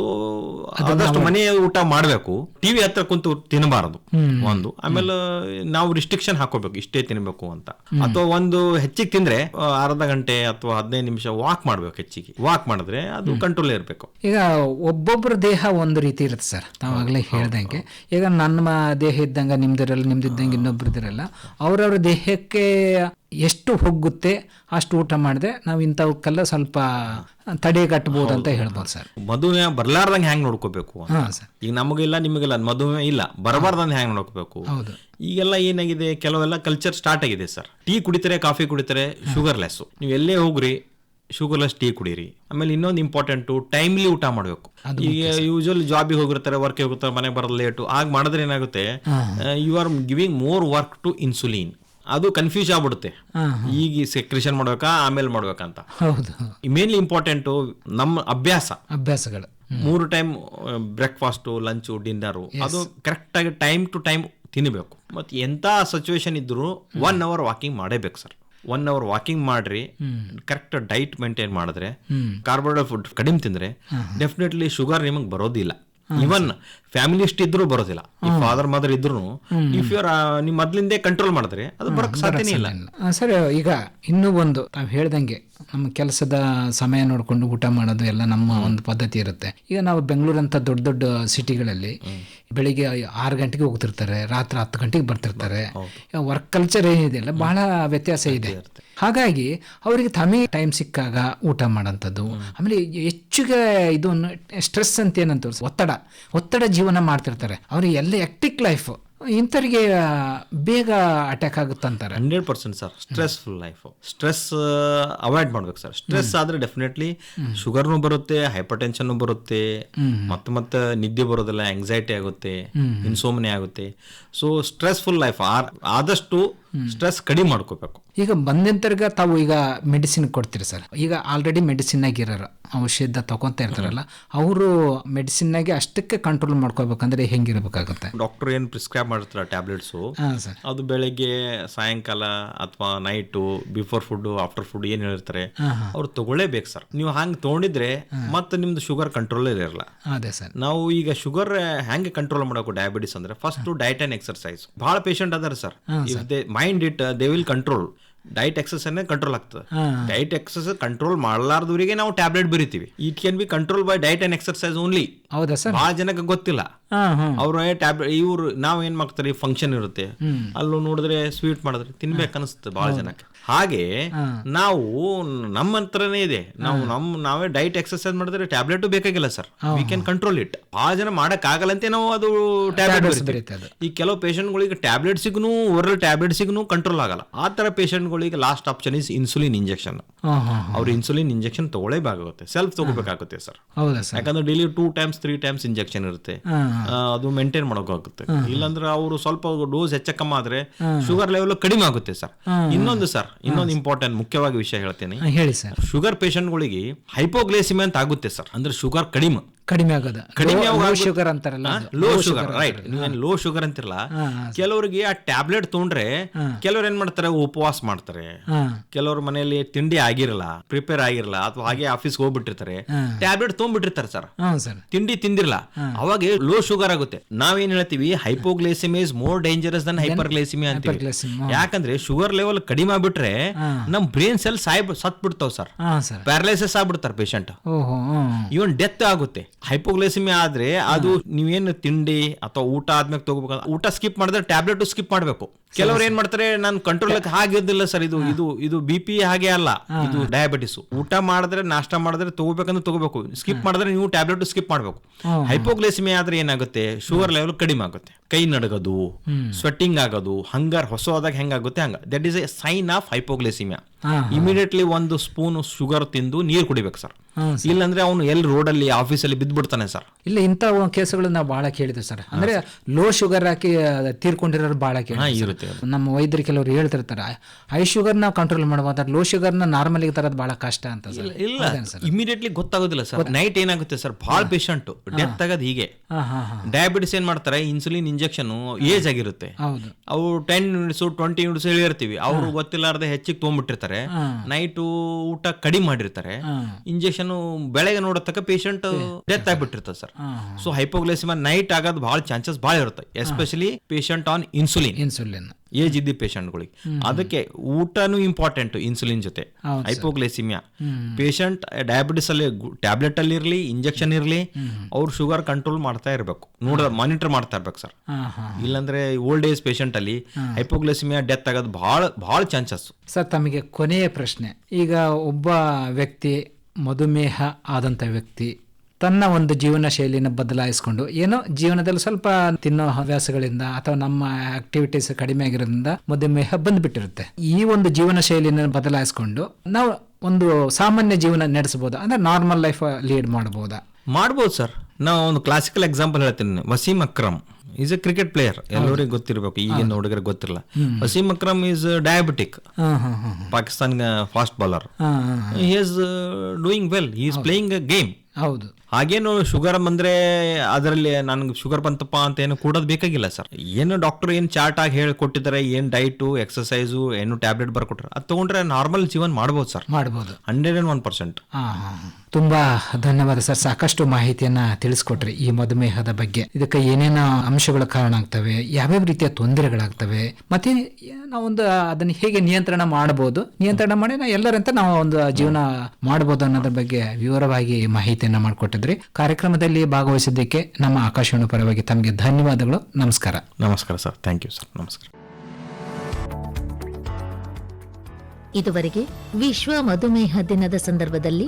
ಆದಷ್ಟು ಮನೆ ಊಟ ಮಾಡಬೇಕು. ಟಿವಿ ಹತ್ರ ಕುಂತು ತಿನ್ನಬಾರದು ಒಂದು. ಆಮೇಲೆ ನಾವು ರಿಸ್ಟ್ರಿಕ್ಷನ್ ಹಾಕೋಬೇಕು ಇಷ್ಟೇ ತಿನ್ಬೇಕು ಅಂತ. ಅಥವಾ ಒಂದು ಹೆಚ್ಚಿಗೆ ತಿಂದ್ರೆ ಅರ್ಧ ಗಂಟೆ ಅಥವಾ ಹದಿನೈದು ನಿಮಿಷ ವಾಕ್ ಮಾಡ್ಬೇಕು ಹೆಚ್ಚಿಗೆ. ವಾಕ್ ಮಾಡಿದ್ರೆ ಅದು ಕಂಟ್ರೋಲ್ ಇರಬೇಕು. ಈಗ ಒಬ್ಬೊಬ್ಬರ ದೇಹ ಒಂದು ರೀತಿ ಇರುತ್ತೆ ಸರ್. ತಾವಾಗಲೇ ಹೇಳ್ದಂಗೆ. ಈಗ ನನ್ನ ದೇಹ ಇದ್ದಂಗೆ ನಿಮ್ದಿರಲ್ಲ ನಿಮ್ದಿದ್ದಂಗೆ ಇನ್ನೊಬ್ರದಿರಲ್ಲ ಅವ್ರವ್ರ ದೇಹಕ್ಕೆ ಎಷ್ಟು ಹೋಗುತ್ತೆ ಅಷ್ಟು ಊಟ ಮಾಡಿದ್ರೆ ನಾವು ಇಂಥವಕ್ಕೆಲ್ಲ ಸ್ವಲ್ಪ ತಡೆಗಟ್ಟಬಹುದು ಅಂತ ಹೇಳ್ಬೋದು ಸರ್. ಮಧುಮೇಹ ಬರ್ಲಾರ್ದಂಗೆ ಹ್ಯಾಂಗ್ ನೋಡ್ಕೋಬೇಕು. ಸರ್. ಈಗ ನಮಗಿಲ್ಲ ನಿಮಗಿಲ್ಲ ಮದುವೆ ಇಲ್ಲ ಬರಬಾರ್ದಂಗೆ ಹ್ಯಾಂಗ್ ನೋಡ್ಕೋಬೇಕು? ಹೌದು. ಈಗೆಲ್ಲ ಏನಾಗಿದೆ ಕೆಲವೆಲ್ಲ ಕಲ್ಚರ್ ಸ್ಟಾರ್ಟ್ ಆಗಿದೆ ಸರ್. ಟೀ ಕುಡಿತಾರೆ ಕಾಫಿ ಕುಡಿತಾರೆ ಶುಗರ್ ಲೆಸ್ ನೀವು ಎಲ್ಲೇ ಹೋಗ್ರಿ ಶುಗರ್ಲೆಸ್ ಟೀ ಕುಡೀರಿ. ಆಮೇಲೆ ಇನ್ನೊಂದು ಇಂಪಾರ್ಟೆಂಟು ಟೈಮ್ಲಿ ಊಟ ಮಾಡಬೇಕು. ಈಗ ಯೂಶುವಲ್ ಜಾಬಿಗೆ ಹೋಗಿರ್ತಾರೆ ವರ್ಕ್ ಹೋಗಿರ್ತಾರೆ ಮನೆಗೆ ಬರೋದು ಲೇಟು ಆಗ ಮಾಡಿದ್ರೆ ಏನಾಗುತ್ತೆ you are giving more work to insulin ಅದು ಕನ್ಫ್ಯೂಸ್ ಆಗ್ಬಿಡುತ್ತೆ. ಈಗ ಸೆಕ್ರೇಷನ್ ಮಾಡ್ಬೇಕಾ ಆಮೇಲೆ ಮಾಡ್ಬೇಕಂತ. ಹೌದು. ಮೇನ್ಲಿ ಇಂಪಾರ್ಟೆಂಟು ನಮ್ಮ ಅಭ್ಯಾಸ. ಅಭ್ಯಾಸಗಳು. ಮೂರು ಟೈಮ್ ಬ್ರೇಕ್ಫಾಸ್ಟು ಲಂಚು ಡಿನ್ನರು ಅದು ಕರೆಕ್ಟಾಗಿ ಟೈಮ್ ಟು ಟೈಮ್ ತಿನ್ನಬೇಕು ಮತ್ತು ಎಂತ ಸಿಚುವೇಶನ್ ಇದ್ದರೂ ಒನ್ ಅವರ್ ವಾಕಿಂಗ್ ಮಾಡೇಬೇಕು ಸರ್ ಒನ್ ಅವರ್ ವಾಕಿಂಗ್ ಮಾಡ್ರಿ ಕರೆಕ್ಟ್ ಡೈಟ್ ಮೇಂಟೈನ್ ಮಾಡಿದ್ರೆ ಕಾರ್ಬೋಹೈಡ್ರೇಟ್ ಫುಡ್ ಕಡಿಮೆ ತಿಂದ್ರೆ ಡೆಫಿನೆಟ್ಲಿ ಶುಗರ್ ನಿಮಗೆ ಬರೋದಿಲ್ಲ. ಇವನ್ ಫ್ಯಾಮಿಲಿಸ್ಟ್ ಇದ್ರೂ ಬರೋದಿಲ್ಲ. ಈ ಫಾದರ್ ಮದರ್ ಇದ್ರು ಇಫ್ ಯುವರ್ ನಿಮ್ ಮೊದ್ಲಿಂದೇ ಕಂಟ್ರೋಲ್ ಮಾಡಿದ್ರೆ ಅದು ಬರಕ್ ಸಾಧ್ಯನೇ ಇಲ್ಲ. ಸರ್ ಈಗ ಇನ್ನೂ ಒಂದು ನಾವ್ ಹೇಳ್ದಂಗೆ ನಮ್ಮ ಕೆಲಸದ ಸಮಯ ನೋಡಿಕೊಂಡು ಊಟ ಮಾಡೋದು ಎಲ್ಲ ನಮ್ಮ ಒಂದು ಪದ್ಧತಿ ಇರುತ್ತೆ. ಈಗ ನಾವು ಬೆಂಗಳೂರಂತ ದೊಡ್ಡ ದೊಡ್ಡ ಸಿಟಿಗಳಲ್ಲಿ ಬೆಳಿಗ್ಗೆ ಆರು ಗಂಟೆಗೆ ಹೋಗ್ತಿರ್ತಾರೆ ರಾತ್ರಿ ಹತ್ತು ಗಂಟೆಗೆ ಬರ್ತಿರ್ತಾರೆ. ವರ್ಕ್ ಕಲ್ಚರ್ ಏನಿದೆಯಲ್ಲ ಬಹಳ ವ್ಯತ್ಯಾಸ ಇದೆ. ಹಾಗಾಗಿ ಅವರಿಗೆ ತಮಗೆ ಟೈಮ್ ಸಿಕ್ಕಾಗ ಊಟ ಮಾಡೋಂಥದ್ದು ಆಮೇಲೆ ಹೆಚ್ಚಿಗೆ ಇದು ಸ್ಟ್ರೆಸ್ ಅಂತ ಏನಂತ ಒತ್ತಡ. ಒತ್ತಡ ಜೀವನ ಮಾಡ್ತಿರ್ತಾರೆ. ಅವ್ರಿಗೆ ಎಲ್ಲ ಆಕ್ಟಿಕ್ ಲೈಫ್ ಇಂಥವ್ರಿಗೆ ಬೇಗ ಅಟ್ಯಾಕ್ ಆಗುತ್ತೆ ಅಂತಾರೆ. Hundred percent sir stressful life stress avoid ಮಾಡ್ಬೇಕು ಸರ್. ಸ್ಟ್ರೆಸ್ ಆದ್ರೆ ಡೆಫಿನೆಟ್ಲಿ ಶುಗರ್ನು ಬರುತ್ತೆ ಹೈಪರ್ ಟೆನ್ಷನ್ ಬರುತ್ತೆ ಮತ್ತೆ ಮತ್ತೆ ನಿದ್ದೆ ಬರೋದಿಲ್ಲ ಆಂಗ್ಸೈಟಿ ಆಗುತ್ತೆ ಇನ್ಸೋಮನೆ ಆಗುತ್ತೆ. ಸೊ ಸ್ಟ್ರೆಸ್ಫುಲ್ ಲೈಫ್ ಆದಷ್ಟು ಸ್ಟ್ರೆಸ್ ಕಡಿಮೆ ಮಾಡ್ಕೋಬೇಕು. ಈಗ ಬಂದಂತರ್ಗ ತಾವು ಈಗ ಮೆಡಿಸಿನ್ ಕೊಡ್ತೀರಿ ಸರ್. ಈಗ ಆಲ್ರೆಡಿ ಮೆಡಿಸಿನ್ ಆಗಿರೋರು ಔಷಧ ತಗೊಂತ ಇರ್ತಾರಲ್ಲ ಅವರು ಮೆಡಿಸಿನ್ನಾಗೆ ಅಷ್ಟಕ್ಕೆ ಕಂಟ್ರೋಲ್ ಮಾಡ್ಕೋಬೇಕಂದ್ರೆ ಹೆಂಗಿರ್ಬೇಕಾಗುತ್ತೆ? ಡಾಕ್ಟರ್ ಏನು ಪ್ರಿಸ್ಕ್ರೈಬ್ ಮಾಡಿರ್ತಾರೆ ಟ್ಯಾಬ್ಲೆಟ್ಸು? ಹಾಂ ಸರ್. ಅದು ಬೆಳಗ್ಗೆ ಸಾಯಂಕಾಲ ಅಥವಾ night before food after food ಏನು ಹೇಳಿರ್ತಾರೆ ಅವ್ರು ತಗೊಳ್ಳೇಬೇಕು ಸರ್. ನೀವು ಹಂಗೆ ತಗೊಂಡಿದ್ರೆ ಮತ್ತೆ ನಿಮ್ದು ಶುಗರ್ ಕಂಟ್ರೋಲ್ ಇರಲ್ಲ. ಅದೇ ಸರ್. ನಾವು ಈಗ ಶುಗರ್ ಹೆಂಗೆ ಕಂಟ್ರೋಲ್ ಮಾಡಬೇಕು ಡಯಾಬಿಟಿಸ್ ಅಂದ್ರೆ ಫಸ್ಟ್ ಡಯಟ್ ಅಂಡ್ ಎಕ್ಸರ್ಸೈಸ್ ಬಹಳ ಪೇಷಂಟ್ ಅದಾರ sir. If they mind it they will control diet exercise control ಆಗ್ತದೆ. ಡೈಟ್ ಎಕ್ಸಸ್ ಕಂಟ್ರೋಲ್ ಮಾಡಲಾರ್ದವರಿಗೆ ನಾವು ಟ್ಯಾಬ್ಲೆಟ್ ಬರಿತೀವಿ. It can be control by diet and exercise only ಹೌದಾ sir? ಬಹಳ ಜನಕ್ಕೆ ಗೊತ್ತಿಲ್ಲ. ಅವ್ರ ಟ್ಯಾಬ್ಲೆಟ್ ಇವ್ರು ನಾವ್ ಏನ್ ಮಾಡ್ತಾರೆ ಫಂಕ್ಷನ್ ಇರುತ್ತೆ. ಅಲ್ಲೂ ನೋಡಿದ್ರೆ ಸ್ವೀಟ್ ಮಾಡಿದ್ರೆ ತಿನ್ಬೇಕು ಅನಿಸುತ್ತೆ ಬಹಳ ಜನಕ್ಕೆ. ಹಾಗೆ ನಾವು ನಮ್ಮ ಹತ್ರನೇ ಇದೆ. ನಾವು ನಮ್ ನಾವೇ ಡೈಟ್ ಎಕ್ಸರ್ಸೈಸ್ ಮಾಡಿದ್ರೆ ಟ್ಯಾಬ್ಲೆಟ್ ಬೇಕಾಗಿಲ್ಲ sir we can control it ಆ ಜನ ಮಾಡಕ್ ಆಗಲ್ಲಂತೆ ನಾವು ಅದು ಟ್ಯಾಬ್ಲೆಟ್ ಈ ಕೆಲವು ಪೇಷಂಟ್ಗಳಿಗೆ ಟ್ಯಾಬ್ಲೆಟ್ಸಿಗೂ ಓರಲ್ ಟ್ಯಾಬ್ಲೆಟ್ಸಿಗೂ ಕಂಟ್ರೋಲ್ ಆಗಲ್ಲ. ಆ ತರ ಪೇಷಂಟ್ಗಳಿಗೆ last option is insulin injection ಅವ್ರು ಇನ್ಸುಲಿನ್ ಇಂಜೆಕ್ಷನ್ ತಗೊಳ್ಳೇಬೇಕಾಗುತ್ತೆ. ಸೆಲ್ಫ್ ತಗೋಬೇಕಾಗುತ್ತೆ ಸರ್ ಯಾಕಂದ್ರೆ daily two times three times injection ಇರುತ್ತೆ. ಅದು ಮೇಂಟೈನ್ ಮಾಡೋಕಾಗುತ್ತೆ ಇಲ್ಲಾಂದ್ರೆ ಅವರು ಸ್ವಲ್ಪ ಡೋಸ್ ಹೆಚ್ಚ ಕಮ್ಮಿ ಆದ್ರೆ ಶುಗರ್ ಲೆವೆಲ್ ಕಡಿಮೆ ಆಗುತ್ತೆ ಸರ್ ಇನ್ನೊಂದು ಸರ್ ಇನ್ನೊಂದು ಇಂಪಾರ್ಟೆಂಟ್ ಮುಖ್ಯವಾಗಿ ವಿಷಯ ಹೇಳ್ತೇನೆ. ಹೇಳಿ ಸರ್. ಶುಗರ್ ಪೇಷಂಟ್ಗಳಿಗೆ ಹೈಪೋಗ್ಲೇಸಿಮೆ ಅಂತ ಆಗುತ್ತೆ ಸರ್. ಅಂದ್ರೆ ಶುಗರ್ ಕಡಿಮೆ. ಕಡಿಮೆ ಆಗದ. ಕಡಿಮೆ ಲೋ ಶುಗರ್ ಅಂತಾರಲ್ಲ. ಲೋ ಶುಗರ್ ರೈಟ್ ನೀವೇನ್ ಲೋ ಶುಗರ್ ಅಂತಿರಲ್ಲ. ಕೆಲವರಿಗೆ ಆ ಟ್ಯಾಬ್ಲೆಟ್ ತೊಗೊಂಡ್ರೆ ಕೆಲವ್ರು ಏನ್ ಮಾಡ್ತಾರೆ? ಉಪವಾಸ ಮಾಡ್ತಾರೆ. ಕೆಲವರು ಮನೆಯಲ್ಲಿ ತಿಂಡಿ ಆಗಿರಲ್ಲ ಪ್ರಿಪೇರ್ ಆಗಿರಲ್ಲ ಅಥವಾ ಹಾಗೆ ಆಫೀಸ್ ಹೋಗ್ಬಿಟ್ಟಿರ್ತಾರೆ. ಟ್ಯಾಬ್ಲೆಟ್ ತೊಗೊಂಡ್ಬಿಟ್ಟಿರ್ತಾರೆ ಸರ್. ತಿಂಡಿ ತಿಂದಿರಲ್ಲ. ಅವಾಗ ಲೋ ಶುಗರ್ ಆಗುತ್ತೆ. ನಾವೇನ್ ಹೇಳ್ತೀವಿ? Hypoglycaemia is more dangerous than hyperglycaemia ಅಂತೀವಿ. ಅಂತ ಯಾಕಂದ್ರೆ ಶುಗರ್ ಲೆವೆಲ್ ಕಡಿಮೆ ಆಗ್ಬಿಟ್ರೆ ನಮ್ ಬ್ರೈನ್ ಸೆಲ್ ಸಾಯ್ ಸತ್ ಬಿಡ್ತಾವ್ ಸರ್. ಪ್ಯಾರಲೈಸಸ್ ಆಗ್ಬಿಡ್ತಾರೆ ಪೇಷಂಟ್ ಇವನ್ ಡೆತ್ ಆಗುತ್ತೆ. ಹೈಪೋಗ್ಲೈಸಿಮಿ ಆದ್ರೆ ಅದು ನೀವೇನು ತಿಂಡಿ ಅಥವಾ ಊಟ ಆದ್ಮೇಲೆ ತಗೋಬೇಕು ಊಟ ಸ್ಕಿಪ್ ಮಾಡಿದ್ರೆ ಟ್ಯಾಬ್ಲೆಟ್ ಸ್ಕಿಪ್ ಮಾಡ್ಬೇಕು. ಕೆಲವ್ರು ಏನ್ ಮಾಡ್ತಾರೆ ನಾನು ಕಂಟ್ರೋಲ್ ಹಾಗಿದ್ದಿಲ್ಲ ಸರ್ ಇದು ಇದು ಇದು ಬಿ ಪಿ ಹಾಗೆ ಅಲ್ಲ ಇದು ಡಯಾಬಿಟಿಸ್ ಊಟ ಮಾಡಿದ್ರೆ ನಾಷ್ಟ ಮಾಡಿದ್ರೆ ತಗೋಬೇಕಂದ್ರೆ ತಗೋಬೇಕು. ಸ್ಕಿಪ್ ಮಾಡಿದ್ರೆ ನೀವು ಟ್ಯಾಬ್ಲೆಟ್ ಸ್ಕಿಪ್ ಮಾಡ್ಬೇಕು. ಹೈಪೋಗ್ಲೇಸಿಮಿ ಆದ್ರೆ ಏನಾಗುತ್ತೆ? ಶುಗರ್ ಲೆವೆಲ್ ಕಡಿಮೆ ಆಗುತ್ತೆ. ಕೈ ನಡಗೋದು ಸ್ವೆಟ್ಟಿಂಗ್ ಆಗೋದು ಹಂಗಾರ್ ಹೊಸದಾಗಿ ಹೆಂಗಾಗುತ್ತೆ ಹಂಗ. That is a sign of hypoglycaemia immediately ಒಂದು ಸ್ಪೂನ್ ಶುಗರ್ ತಿಂದು ನೀರು ಕುಡಿಬೇಕು ಸರ್. ಇಲ್ಲಾಂದ್ರೆ ಅವನು ಎಲ್ಲಿ ರೋಡಲ್ಲಿ ಆಫೀಸಲ್ಲಿ ಬಿದ್ದ್ಬಿಡ್ತಾನೆ ಸರ್. ಇಲ್ಲ ಇಂಥ ಕೇಸುಗಳು ಬಹಳ ಕೇಳಿದ್ವಿ ಸರ್. ಅಂದ್ರೆ ಲೋ ಶುಗರ್ ಹಾಕಿ ತೀರ್ಕೊಂಡಿರೋರು ಬಹಳ ಕೇಳಿ ಅದು. ನಮ್ಮ ವೈದ್ಯರು ಕೆಲವರು ಹೇಳ್ತಿರ್ತಾರೆ ಹೈ ಶುಗರ್ನ ಕಂಟ್ರೋಲ್ ಮಾಡ್ಬೋದು ಲೋ ಶುಗರ್ನ ನಾರ್ಮಲ್ಗೆ ತರೋದು ಬಹಳ ಕಷ್ಟ ಅಂತ ಇಲ್ಲ ಇಮಿಡಿಯೇಟ್ಲಿ ಗೊತ್ತಾಗೋದಿಲ್ಲ ಸರ್. ನೈಟ್ ಏನಾಗುತ್ತೆ ಸರ್? ಬಹಳ ಪೇಷಂಟ್ ಡೆತ್ ಆಗೋದು ಹೀಗೆ. ಡಯಾಬಿಟಿಸ್ ಏನ್ ಮಾಡ್ತಾರೆ? ಇನ್ಸುಲಿನ್ ಇಂಜೆಕ್ಷನ್ ಏಜ್ ಆಗಿರುತ್ತೆ. ಅವು ಟೆನ್ ಯೂನಿಟ್ಸ್ ಟ್ವೆಂಟಿ ಯೂನಿಟ್ಸ್ ಹೇಳಿರ್ತೀವಿ. ಅವರು ಗೊತ್ತಿಲ್ಲಾರ್ದೆ ಹೆಚ್ಚಿಗೆ ತೊಗೊಂಡ್ಬಿಟ್ಟಿರ್ತಾರೆ ನೈಟು ಊಟ ಕಡಿಮೆ ಮಾಡಿರ್ತಾರೆ. ಇಂಜೆಕ್ಷನ್ ಬೆಳಗ್ಗೆ ನೋಡತಕ್ಕ ಪೇಷಂಟ್ ಡೆತ್ ಆಗ್ಬಿಟ್ಟಿರ್ತದೆ ಸರ್. ಸೊ ಹೈಪೋಗ್ಲೈಸಿಮಾ ನೈಟ್ ಆಗೋದು ಬಹಳ ಚಾನ್ಸಸ್ ಬಹಳ ಇರುತ್ತೆ. Especially patient on insulin insulin age ಇದ್ದ ಪೇಷಂಟ್ಗಳಿಗೆ. ಅದಕ್ಕೆ ಊಟನೂ ಇಂಪಾರ್ಟೆಂಟ್ ಇನ್ಸುಲಿನ್ ಜೊತೆ. ಹೈಪೋಗ್ಲೈಸಿಮಿಯಾ ಪೇಷಂಟ್ ಡಯಾಬಿಟಿಸ್ ಅಲ್ಲಿ ಟ್ಯಾಬ್ಲೆಟ್ ಅಲ್ಲಿ ಇರಲಿ ಇಂಜೆಕ್ಷನ್ ಇರಲಿ ಅವ್ರು ಶುಗರ್ ಕಂಟ್ರೋಲ್ ಮಾಡ್ತಾ ಇರಬೇಕು. ನೋಡ ಮಾನಿಟರ್ ಮಾಡ್ತಾ ಇರ್ಬೇಕು ಸರ್. ಇಲ್ಲಾಂದ್ರೆ ಓಲ್ಡ್ ಏಜ್ ಪೇಷಂಟ್ ಅಲ್ಲಿ ಹೈಪೋಗ್ಲೈಸಿಮಿಯಾ ಡೆತ್ ಆಗೋದು ಬಹಳ ಬಹಳ ಚಾನ್ಸಸ್ ಸರ್ ತಮಗೆ ಕೊನೆಯ ಪ್ರಶ್ನೆ. ಈಗ ಒಬ್ಬ ವ್ಯಕ್ತಿ ಮಧುಮೇಹ ಆದಂತ ವ್ಯಕ್ತಿ ತನ್ನ ಒಂದು ಜೀವನ ಶೈಲಿನ ಬದಲಾಯಿಸಿಕೊಂಡು ಏನೋ ಜೀವನದಲ್ಲಿ ಸ್ವಲ್ಪ ತಿನ್ನೋ ಹವ್ಯಾಸಗಳಿಂದ ಅಥವಾ ನಮ್ಮ ಆಕ್ಟಿವಿಟೀಸ್ ಕಡಿಮೆ ಆಗಿರೋದ್ರಿಂದ ಮಧುಮೇಹ ಬಂದ್ಬಿಟ್ಟಿರುತ್ತೆ. ಈ ಒಂದು ಜೀವನ ಶೈಲಿನ ಬದಲಾಯಿಸಿಕೊಂಡು ನಾವು ಒಂದು ಸಾಮಾನ್ಯ ಜೀವನ ನಡೆಸಬಹುದು ಅಂದ್ರೆ ನಾರ್ಮಲ್ ಲೈಫ್ ಲೀಡ್ ಮಾಡಬಹುದಾ? ಮಾಡ್ಬೋದು ಸರ್. ನಾವು ಒಂದು ಕ್ಲಾಸಿಕಲ್ ಎಕ್ಸಾಂಪಲ್ ಹೇಳ್ತೀನಿ. Wasim Akram is a cricket player ಎಲ್ಲರಿಗೂ ಗೊತ್ತಿರಬೇಕು ಈಗಿನ ಹುಡುಗರಿಗೆ ಗೊತ್ತಿರಲ್ಲ. Wasim Akram is diabetic Pakistan fast bowler he is doing well is playing a game. ಹೌದು. ಹಾಗೇನು ಶುಗರ್ ಬಂದ್ರೆ ಅದರಲ್ಲಿ ನನ್ಗೆ ಶುಗರ್ ಬಂತಪ್ಪ ಅಂತ ಏನು ಕೂಡೋದು ಬೇಕಾಗಿಲ್ಲ ಸರ್. ಏನು ಡಾಕ್ಟರ್ ಏನು ಚಾರ್ಟ್ ಆಗಿ ಹೇಳಿ ಕೊಟ್ಟಿದ್ದಾರೆ ಏನು ಡೈಟು ಎಕ್ಸಸೈಸು ಏನು ಟ್ಯಾಬ್ಲೆಟ್ ಬರ್ಕೊಟ್ರೆ ಅದು ತಗೊಂಡ್ರೆ ನಾರ್ಮಲ್ ಜೀವನ ಮಾಡ್ಬೋದು ಸರ್. ಮಾಡ್ಬೋದು. ಹಂಡ್ರೆಡ್ ಅಂಡ್ ಒನ್ ಪರ್ಸೆಂಟ್ ಹಾ, ಹಾ, ಹಾ. ತುಂಬಾ ಧನ್ಯವಾದ ಸರ್. ಸಾಕಷ್ಟು ಮಾಹಿತಿಯನ್ನ ತಿಳಿಸ್ಕೊಟ್ರಿ ಈ ಮಧುಮೇಹದ ಬಗ್ಗೆ. ಇದಕ್ಕೆ ಏನೇನು ಅಂಶಗಳು ಕಾರಣ ಆಗ್ತವೆ ಯಾವ್ಯಾವ ರೀತಿಯ ತೊಂದರೆಗಳಾಗ್ತವೆ ಮತ್ತೆ ನಾವೊಂದು ಅದನ್ನ ಹೇಗೆ ನಿಯಂತ್ರಣ ಮಾಡಬಹುದು ನಿಯಂತ್ರಣ ಮಾಡಿ ನಾವು ಎಲ್ಲರಂತ ನಾವು ಒಂದು ಜೀವನ ಮಾಡಬಹುದು ಅನ್ನೋದ್ರ ಬಗ್ಗೆ ವಿವರವಾಗಿ ಮಾಹಿತಿಯನ್ನ ಮಾಡಿಕೊಟ್ಟಿದ್ರಿ. ಕಾರ್ಯಕ್ರಮದಲ್ಲಿ ಭಾಗವಹಿಸಿದ್ದಕ್ಕೆ ನಮ್ಮ ಆಕಾಶವಾಣಿ ಪರವಾಗಿ ತಮಗೆ ಧನ್ಯವಾದಗಳು. ನಮಸ್ಕಾರ. ನಮಸ್ಕಾರ ಸರ್. Thank you sir. ನಮಸ್ಕಾರ. ಇದುವರೆಗೆ ವಿಶ್ವ ಮಧುಮೇಹ ದಿನದ ಸಂದರ್ಭದಲ್ಲಿ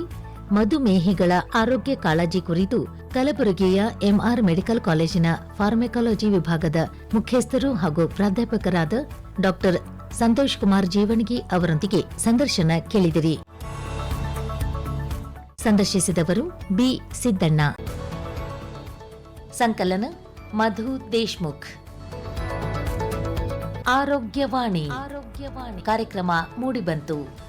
ಮಧುಮೇಹಿಗಳ ಆರೋಗ್ಯ ಕಾಳಜಿ ಕುರಿತು ಕಲಬುರಗಿಯ ಎಂಆರ್ ಮೆಡಿಕಲ್ ಕಾಲೇಜಿನ ಫಾರ್ಮೆಕಾಲಜಿ ವಿಭಾಗದ ಮುಖ್ಯಸ್ಥರು ಹಾಗೂ ಪ್ರಾಧ್ಯಾಪಕರಾದ ಡಾಕ್ಟರ್ ಸಂತೋಷ್ ಕುಮಾರ್ ಜೀವಣಗಿ ಅವರೊಂದಿಗೆ ಸಂದರ್ಶನ ಕೇಳಿದಿರಿ. ಸಂದರ್ಶಿಸಿದವರು ಬಿ ಸಿದ್ದಣ್ಣ. ಸಂಕಲನ ಮಧು ದೇಶ್ಮುಖ್. ಆರೋಗ್ಯವಾಣಿ. ಆರೋಗ್ಯವಾಣಿ. ಕಾರ್ಯಕ್ರಮ ಮೂಡಿಬಂತು.